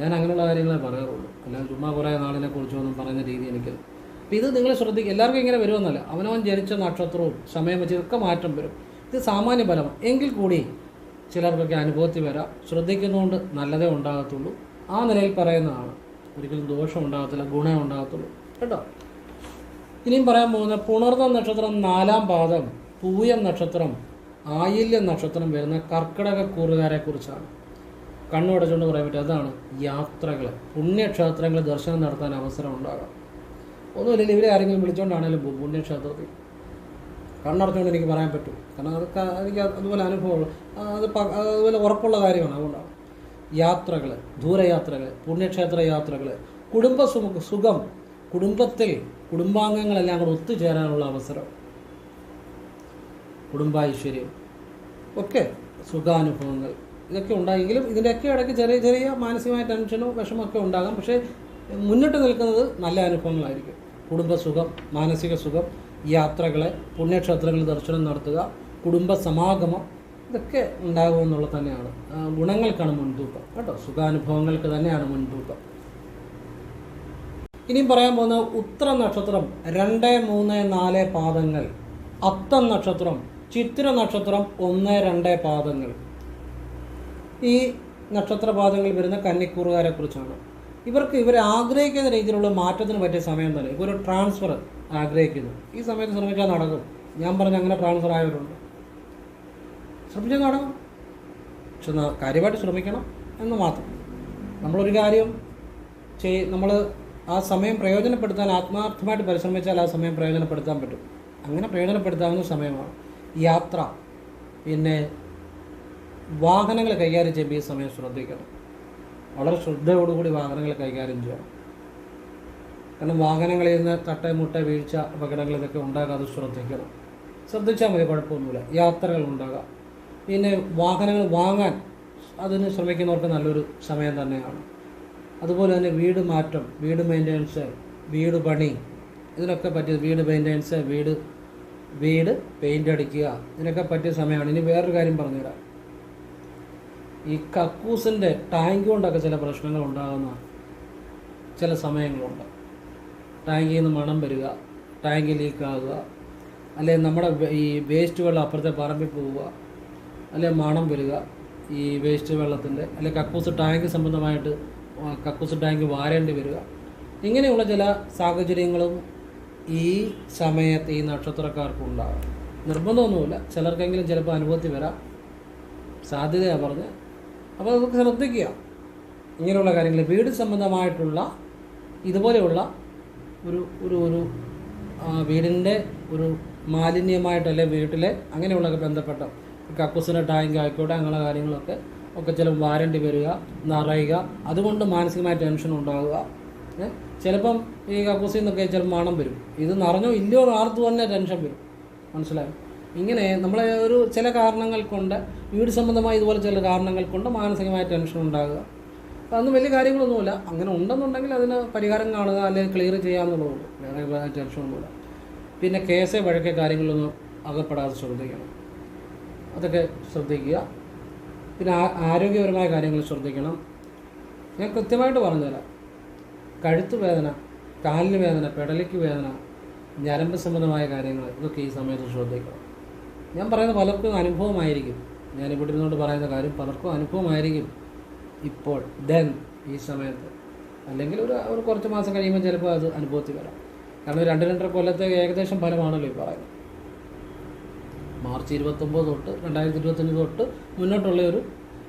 ഞാൻ അങ്ങനെയുള്ള കാര്യങ്ങളെ പറയാറുള്ളൂ. അല്ലാതെ ചുമ്മാ കുറേ നാളിനെ കുറിച്ചൊന്നും പറയുന്ന രീതി എനിക്ക് അപ്പം ഇത് നിങ്ങൾ ശ്രദ്ധിക്കുക എല്ലാവർക്കും ഇങ്ങനെ വരുമെന്നല്ല. അവനവൻ ജനിച്ച നക്ഷത്രവും സമയം വെച്ച് ഇതൊക്കെ മാറ്റം വരും. ഇത് സാമാന്യ ഫലമാണ്. എങ്കിൽ കൂടി ചിലർക്കൊക്കെ അനുഭവത്തിൽ വരാം. ശ്രദ്ധിക്കുന്നതുകൊണ്ട് നല്ലതേ ഉണ്ടാകത്തുള്ളൂ. ആ നിലയിൽ പറയുന്നതാണ്. ഒരിക്കലും ദോഷം ഉണ്ടാകത്തില്ല ഗുണം ഉണ്ടാകത്തുള്ളൂ. കേട്ടോ? ഇനിയും പറയാൻ പോകുന്ന പുണർന്ന നക്ഷത്രം നാലാം പാദം പൂയം നക്ഷത്രം ആയില്യം നക്ഷത്രം വരുന്ന കർക്കിടക കൂറുകാരെ കുറിച്ചാണ്. കണ്ണുടച്ചുകൊണ്ട് പറയാൻ പറ്റും അതാണ് യാത്രകൾ പുണ്യക്ഷേത്രങ്ങൾ ദർശനം നടത്താൻ അവസരം ഉണ്ടാകാം. ഒന്നുമില്ലെങ്കിൽ ഇവരെ ആരെങ്കിലും വിളിച്ചുകൊണ്ടാണെങ്കിലും പോകും പുണ്യക്ഷേത്രത്തിൽ കണ്ണടച്ചുകൊണ്ട് എനിക്ക് പറയാൻ പറ്റും. കാരണം അത് എനിക്ക് അതുപോലെ അനുഭവം അത് അതുപോലെ ഉറപ്പുള്ള കാര്യമാണ്. അതുകൊണ്ടാണ്. യാത്രകൾ ദൂരയാത്രകൾ പുണ്യക്ഷേത്ര യാത്രകൾ കുടുംബ സുഖ- കുടുംബത്തിൽ കുടുംബാംഗങ്ങളെല്ലാം കൂടെ ഒത്തുചേരാനുള്ള അവസരം. കുടുംബൈശ്വര്യം ഒക്കെ സുഖാനുഭവങ്ങൾ. ഇതൊക്കെ ഉണ്ടായെങ്കിലും ഇതിന്റെയൊക്കെ ഇടയ്ക്ക് ചെറിയ ചെറിയ മാനസികമായ ടെൻഷനോ വിഷമൊക്കെ ഉണ്ടാകാം. പക്ഷേ മുന്നിട്ട് നിൽക്കുന്നത് നല്ല അനുഭവങ്ങളായിരിക്കും. കുടുംബസുഖം മാനസിക സുഖം യാത്രകളെ പുണ്യക്ഷേത്രങ്ങളിൽ ദർശനം നടത്തുക കുടുംബ സമാഗമം ഇതൊക്കെ ഉണ്ടാകുമെന്നുള്ളത് തന്നെയാണ്. ഗുണങ്ങൾക്കാണ് മുൻതൂക്കം. കേട്ടോ? സുഖാനുഭവങ്ങൾക്ക് തന്നെയാണ് മുൻതൂക്കം. ഇനിയും പറയാൻ പോകുന്ന ഉത്തര നക്ഷത്രം രണ്ട് മൂന്ന് നാല് പാദങ്ങൾ അത്തം നക്ഷത്രം ചിത്ര നക്ഷത്രം ഒന്ന് രണ്ട് പാദങ്ങൾ. ഈ നക്ഷത്രപാദങ്ങളിൽ വരുന്ന കന്നിക്കൂറുകാരെ കുറിച്ചാണ് ഇവർക്ക് ഇവർ ആഗ്രഹിക്കുന്ന രീതിയിലുള്ള മാറ്റത്തിന് പറ്റിയ സമയം തന്നെ ഇപ്പോൾ ഒരു ട്രാൻസ്ഫർ ആഗ്രഹിക്കുന്നു. ഈ സമയത്ത് ശ്രമിച്ചാൽ നടക്കും. ഞാൻ പറഞ്ഞ അങ്ങനെ ട്രാൻസ്ഫർ ആയവരുണ്ട്. ശ്രമിച്ചാൽ നടക്കും. പക്ഷെ കാര്യമായിട്ട് ശ്രമിക്കണം എന്ന് മാത്രം. നമ്മളൊരു കാര്യം ചെയ് നമ്മൾ ആ സമയം പ്രയോജനപ്പെടുത്താൻ ആത്മാർത്ഥമായിട്ട് പരിശ്രമിച്ചാൽ ആ സമയം പ്രയോജനപ്പെടുത്താൻ പറ്റും. അങ്ങനെ പ്രയോജനപ്പെടുത്താവുന്ന സമയമാണ് യാത്ര. പിന്നെ വാഹനങ്ങൾ കൈകാര്യം ചെയ്യുമ്പോൾ ഈ സമയം ശ്രദ്ധിക്കണം. വളരെ ശ്രദ്ധയോടുകൂടി വാഹനങ്ങൾ കൈകാര്യം ചെയ്യണം. കാരണം വാഹനങ്ങളിൽ നിന്ന് തട്ട മുട്ട വീഴ്ച അപകടങ്ങൾ ഇതൊക്കെ ഉണ്ടാകാതെ ശ്രദ്ധിക്കണം. ശ്രദ്ധിച്ചാൽ മതി കുഴപ്പമൊന്നുമില്ല. യാത്രകൾ ഉണ്ടാകാം. പിന്നെ വാഹനങ്ങൾ വാങ്ങാൻ അതിന് ശ്രമിക്കുന്നവർക്ക് നല്ലൊരു സമയം തന്നെയാണ്. അതുപോലെ തന്നെ വീട് മാറ്റം വീട് മെയിന്റെനൻസ് വീട് പണി ഇതിനൊക്കെ പറ്റിയ വീട് മെയിന്റെനൻസ് വീട് വീട് പെയിന്റ് അടിക്കുക ഇതിനൊക്കെ പറ്റിയ സമയമാണ്. ഇനി വേറൊരു കാര്യം പറഞ്ഞുതരാം. ഈ കക്കൂസിന്റെ ടാങ്ക് കൊണ്ടൊക്കെ ചില പ്രശ്നങ്ങൾ ഉണ്ടാകുന്ന ചില സമയങ്ങളുണ്ട്. ടാങ്കിൽ നിന്ന് മണം വരിക ടാങ്കിൽ ലീക്ക് ആകുക അല്ലെങ്കിൽ നമ്മുടെ ഈ വേസ്റ്റ് വെള്ളം അപ്പുറത്തെ പറമ്പിൽ പോവുക അല്ലെങ്കിൽ മണം വരിക ഈ വേസ്റ്റ് വെള്ളത്തിന്റെ അല്ലെങ്കിൽ കക്കൂസ് ടാങ്ക് സംബന്ധമായിട്ട് കക്കൂസ് ടാങ്ക് വാരേണ്ടി വരിക ഇങ്ങനെയുള്ള ചില സാഹചര്യങ്ങളും ഈ സമയത്ത് ഈ നക്ഷത്രക്കാർക്ക് ഉണ്ടാകും നിർബന്ധമൊന്നുമില്ല. ചിലർക്കെങ്കിലും ചിലപ്പോൾ അനുഭവത്തിൽ വരാം. സാധ്യതയാണ് പറഞ്ഞ് അപ്പോൾ നമുക്ക് ശ്രദ്ധിക്കുക. ഇങ്ങനെയുള്ള കാര്യങ്ങൾ വീട് സംബന്ധമായിട്ടുള്ള ഇതുപോലെയുള്ള ഒരു ഒരു ഒരു വീടിന്റെ ഒരു മാലിന്യമായിട്ടല്ലേ വീട്ടിലെ അങ്ങനെയുള്ളതൊക്കെ ബന്ധപ്പെട്ട കക്കൂസിന്റെ ടാങ്ക് ആയിക്കോട്ടെ അങ്ങനെയുള്ള കാര്യങ്ങളൊക്കെ ഒക്കെ ചിലപ്പോൾ വാരണ്ടി വരിക നിറയുക. അതുകൊണ്ട് മാനസികമായ ടെൻഷൻ ഉണ്ടാകുക ചിലപ്പം ഈ കക്കൂസിൽ നിന്നൊക്കെ ചിലപ്പോൾ മണം വരും. ഇത് നിറഞ്ഞോ ഇല്ലയോ ആർത്ത് തന്നെ ടെൻഷൻ വരും. മനസ്സിലായോ? ഇങ്ങനെ നമ്മളെ ഒരു ചില കാരണങ്ങൾ കൊണ്ട് വീട് സംബന്ധമായി ഇതുപോലെ ചില കാരണങ്ങൾ കൊണ്ട് മാനസികമായ ടെൻഷൻ ഉണ്ടാകുക. അതൊന്നും വലിയ കാര്യങ്ങളൊന്നുമില്ല. അങ്ങനെ ഉണ്ടെന്നുണ്ടെങ്കിൽ അതിന് പരിഹാരം കാണുക അല്ലെങ്കിൽ ക്ലിയർ ചെയ്യാമെന്നുള്ളതുള്ളൂ വേറെ ടെൻഷനൊന്നുമില്ല പിന്നെ കേസ് വഴക്കെ കാര്യങ്ങളൊന്നും അകപ്പെടാതെ ശ്രദ്ധിക്കണം. അതൊക്കെ ശ്രദ്ധിക്കുക. പിന്നെ ആരോഗ്യപരമായ കാര്യങ്ങൾ ശ്രദ്ധിക്കണം. ഞാൻ കൃത്യമായിട്ട് പറഞ്ഞുതരാം. കഴുത്ത് വേദന കാലിന് വേദന പെടലിക്ക് വേദന ഞരമ്പ് സംബന്ധമായ കാര്യങ്ങൾ ഇതൊക്കെ ഈ സമയത്ത് ശ്രദ്ധിക്കണം. ഞാൻ പറയുന്ന പലർക്കും അനുഭവമായിരിക്കും. ഞാൻ ഇവിടെ ഇരുന്നുകൊണ്ട് പറയുന്ന കാര്യം പലർക്കും അനുഭവമായിരിക്കും. ഇപ്പോൾ ദെൻ ഈ സമയത്ത്. അല്ലെങ്കിൽ ഒരു ഒരു കുറച്ച് മാസം കഴിയുമ്പോൾ ചിലപ്പോൾ അത് അനുഭവത്തിൽ വരാം. കാരണം രണ്ട് രണ്ടര കൊല്ലത്തെ ഏകദേശം ഫലമാണല്ലോ ഈ പറയുന്നത്. മാർച്ച് ഇരുപത്തൊമ്പത് തൊട്ട് രണ്ടായിരത്തി ഇരുപത്തഞ്ച് തൊട്ട് മുന്നോട്ടുള്ള ഒരു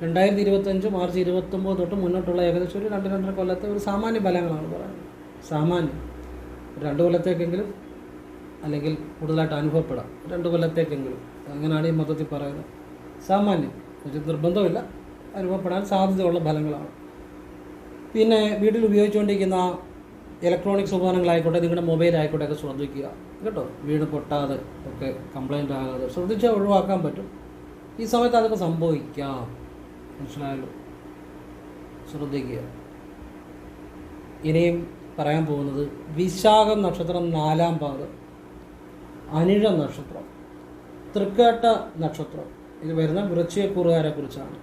രണ്ടായിരത്തി ഇരുപത്തഞ്ച് മാർച്ച് ഇരുപത്തൊമ്പത് തൊട്ട് മുന്നോട്ടുള്ള ഏകദേശം ഒരു രണ്ട് രണ്ടര കൊല്ലത്തെ ഒരു സാമാന്യ ഫലങ്ങളാണ് പറയുന്നത്. സാമാന്യം. രണ്ട് കൊല്ലത്തേക്കെങ്കിലും അല്ലെങ്കിൽ കൂടുതലായിട്ട് അനുഭവപ്പെടാം. രണ്ട് കൊല്ലത്തേക്കെങ്കിലും. അങ്ങനെയാണ് ഈ മതത്തിൽ പറയുന്നത്. സാമാന്യം ഒരു നിർബന്ധമില്ല അനുഭവപ്പെടാൻ സാധ്യതയുള്ള ഫലങ്ങളാണ്. പിന്നെ വീട്ടിൽ ഉപയോഗിച്ചുകൊണ്ടിരിക്കുന്ന ഇലക്ട്രോണിക്സ് ഉപകരണങ്ങളായിക്കോട്ടെ നിങ്ങളുടെ മൊബൈൽ ആയിക്കോട്ടെ ഒക്കെ ശ്രദ്ധിക്കുക. കേട്ടോ? വീട് പൊട്ടാതെ ഒക്കെ കംപ്ലൈന്റ് ആകാതെ ശ്രദ്ധിച്ചാൽ ഒഴിവാക്കാൻ പറ്റും. ഈ സമയത്ത് അതൊക്കെ സംഭവിക്കാം. മനസ്സിലായല്ലോ? ശ്രദ്ധിക്കുക. ഇനിയും പറയാൻ പോകുന്നത് വിശാഖം നക്ഷത്രം നാലാം പാദം അനിഴ നക്ഷത്രം. തൃക്കേട്ട നക്ഷത്രം. ഇത് വരുന്ന വൃശ്ചയക്കുറുകാരെ കുറിച്ചാണ്.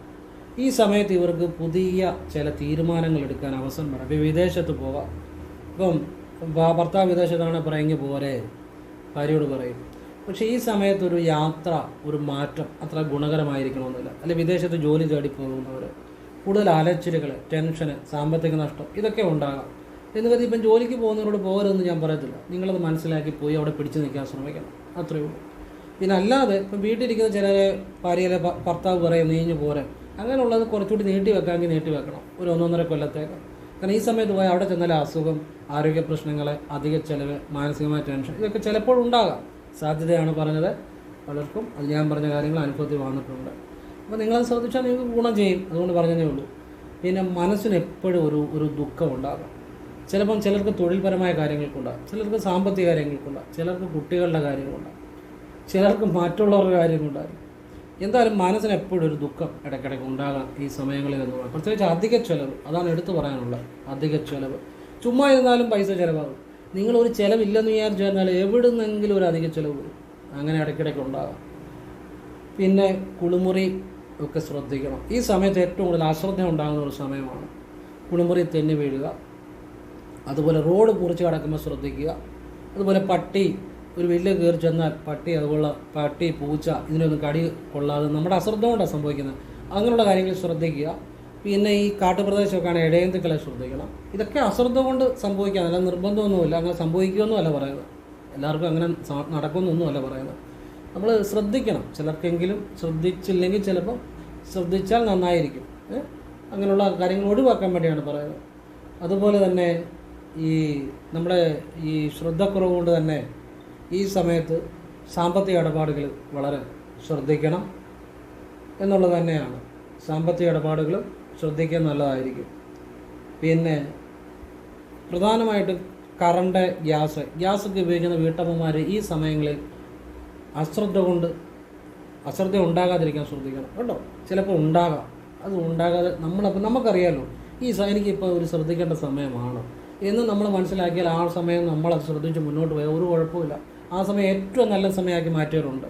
ഈ സമയത്ത് ഇവർക്ക് പുതിയ ചില തീരുമാനങ്ങൾ എടുക്കാൻ അവസരം വരാം ഇപ്പോൾ വിദേശത്ത് പോകാം ഇപ്പം ഭർത്താവ് വിദേശത്താണ് പറയുമെങ്കിൽ പോരെ. ഭാര്യയോട് പറയും. പക്ഷേ ഈ സമയത്ത് ഒരു യാത്ര ഒരു മാറ്റം അത്ര ഗുണകരമായിരിക്കണമെന്നില്ല. അല്ലെ വിദേശത്ത് ജോലി തേടി പോകുന്നവർ കൂടുതൽ അലച്ചിലുകൾ ടെൻഷന് സാമ്പത്തിക നഷ്ടം ഇതൊക്കെ ഉണ്ടാകാം. എന്ന് കരുതി ഇപ്പം ജോലിക്ക് പോകുന്നവരോട് പോകരുതെന്ന് ഞാൻ പറയത്തില്ല. നിങ്ങളത് മനസ്സിലാക്കി പോയി അവിടെ പിടിച്ചു നിൽക്കാൻ ശ്രമിക്കണം. അത്രയേ ഉള്ളൂ. പിന്നെ അല്ലാതെ ഇപ്പം വീട്ടിലിരിക്കുന്ന ചില ഭാര്യയിലെ ഭർത്താവ് പറയും നീഞ്ഞു പോരെ. അങ്ങനെയുള്ളത് കുറച്ചുകൂടി നീട്ടി വെക്കാമെങ്കിൽ നീട്ടി വെക്കണം. ഒരു ഒന്നൊന്നര കൊല്ലത്തേക്ക്. കാരണം ഈ സമയത്ത് പോയാൽ അവിടെ ചെന്നാൽ അസുഖം ആരോഗ്യ പ്രശ്നങ്ങൾ അധിക ചിലവ് മാനസികമായ ടെൻഷൻ ഇതൊക്കെ ചിലപ്പോൾ ഉണ്ടാകാം. സാധ്യതയാണ് പറഞ്ഞത്. പലർക്കും അത് ഞാൻ പറഞ്ഞ കാര്യങ്ങൾ അനുഭവത്തിൽ വന്നിട്ടുണ്ട്. അപ്പോൾ നിങ്ങളത് ശ്രദ്ധിച്ചാൽ നിങ്ങൾക്ക് ഗുണം ചെയ്യും. അതുകൊണ്ട് പറഞ്ഞതേ ഉള്ളൂ. പിന്നെ മനസ്സിന് എപ്പോഴും ഒരു ഒരു ദുഃഖം ഉണ്ടാകാം. ചിലപ്പം ചിലർക്ക് തൊഴിൽപരമായ കാര്യങ്ങൾക്കുണ്ടാകും. ചിലർക്ക് സാമ്പത്തിക കാര്യങ്ങൾക്കുണ്ടാകും. ചിലർക്ക് കുട്ടികളുടെ കാര്യങ്ങളുണ്ടാകും. ചിലർക്ക് മറ്റുള്ളവരുടെ കാര്യങ്ങളുണ്ടാകും എന്തായാലും മനസ്സിന് എപ്പോഴും ഒരു ദുഃഖം ഇടയ്ക്കിടയ്ക്ക് ഉണ്ടാകാം ഈ സമയങ്ങളിൽ എന്ന് പറയാം പ്രത്യേകിച്ച് അധിക ചിലവ് അതാണ് എടുത്തു പറയാനുള്ളത്. അധിക ചിലവ്. ചുമ്മാ ഇരുന്നാലും പൈസ ചിലവാകും. നിങ്ങൾ ഒരു ചിലവില്ലെന്ന് വിചാരിച്ചു കഴിഞ്ഞാൽ എവിടുന്നെങ്കിലും ഒരു അധിക ചിലവ് വരും. അങ്ങനെ ഇടയ്ക്കിടയ്ക്ക് ഉണ്ടാകാം. പിന്നെ കുളിമുറി ഒക്കെ ശ്രദ്ധിക്കണം. ഈ സമയത്ത് ഏറ്റവും കൂടുതൽ അശ്രദ്ധ ഉണ്ടാകുന്ന ഒരു സമയമാണ്. കുളിമുറി തെന്നി വീഴുക. അതുപോലെ റോഡ് കുറിച്ച് കിടക്കുമ്പോൾ ശ്രദ്ധിക്കുക. അതുപോലെ പട്ടി ഒരു വലിയ കയറി ചെന്നാൽ പട്ടി അതുപോലെ പട്ടി പൂച്ച ഇതിനൊന്നും കടി കൊള്ളാതെ നമ്മുടെ അശ്രദ്ധ കൊണ്ടാണ് സംഭവിക്കുന്നത്. അങ്ങനെയുള്ള കാര്യങ്ങൾ ശ്രദ്ധിക്കുക. പിന്നെ ഈ കാട്ടുപ്രദേശമൊക്കെയാണ് ഇടയന്തുക്കളെ ശ്രദ്ധിക്കണം. ഇതൊക്കെ അശ്രദ്ധ കൊണ്ട് സംഭവിക്കാം അല്ല നിർബന്ധമൊന്നുമില്ല. അങ്ങനെ സംഭവിക്കുമെന്നുമല്ല പറയുന്നത്. എല്ലാവർക്കും അങ്ങനെ നടക്കുമെന്നൊന്നുമല്ല പറയുന്നത്. നമ്മൾ ശ്രദ്ധിക്കണം. ചിലർക്കെങ്കിലും ശ്രദ്ധിച്ചില്ലെങ്കിൽ ചിലപ്പോൾ ശ്രദ്ധിച്ചാൽ നന്നായിരിക്കും. അങ്ങനെയുള്ള കാര്യങ്ങൾ ഒഴിവാക്കാൻ വേണ്ടിയാണ് പറയുന്നത്. അതുപോലെ തന്നെ ഈ നമ്മുടെ ഈ ശ്രദ്ധക്കുറവ് കൊണ്ട് തന്നെ ഈ സമയത്ത് സാമ്പത്തിക ഇടപാടുകൾ വളരെ ശ്രദ്ധിക്കണം എന്നുള്ളത് തന്നെയാണ്. സാമ്പത്തിക ഇടപാടുകൾ ശ്രദ്ധിക്കാൻ നല്ലതായിരിക്കും. പിന്നെ പ്രധാനമായിട്ടും കറണ്ട് ഗ്യാസ് ഗ്യാസൊക്കെ ഉപയോഗിക്കുന്ന വീട്ടമ്മമാർ ഈ സമയങ്ങളിൽ അശ്രദ്ധ കൊണ്ട് അശ്രദ്ധ ഉണ്ടാകാതിരിക്കാൻ ശ്രദ്ധിക്കണം. കേട്ടോ? ചിലപ്പോൾ ഉണ്ടാകാം. അത് ഉണ്ടാകാതെ നമ്മളപ്പോൾ നമുക്കറിയാലോ ഈ എനിക്കിപ്പോൾ ഒരു ശ്രദ്ധിക്കേണ്ട സമയമാണ്. എന്ന് നമ്മൾ മനസ്സിലാക്കിയാൽ ആ സമയം നമ്മളത് ശ്രദ്ധിച്ച് മുന്നോട്ട് പോയാൽ ഒരു കുഴപ്പമില്ല ആ സമയം ഏറ്റവും നല്ല സമയമാക്കി മാറ്റിയവരുണ്ട്.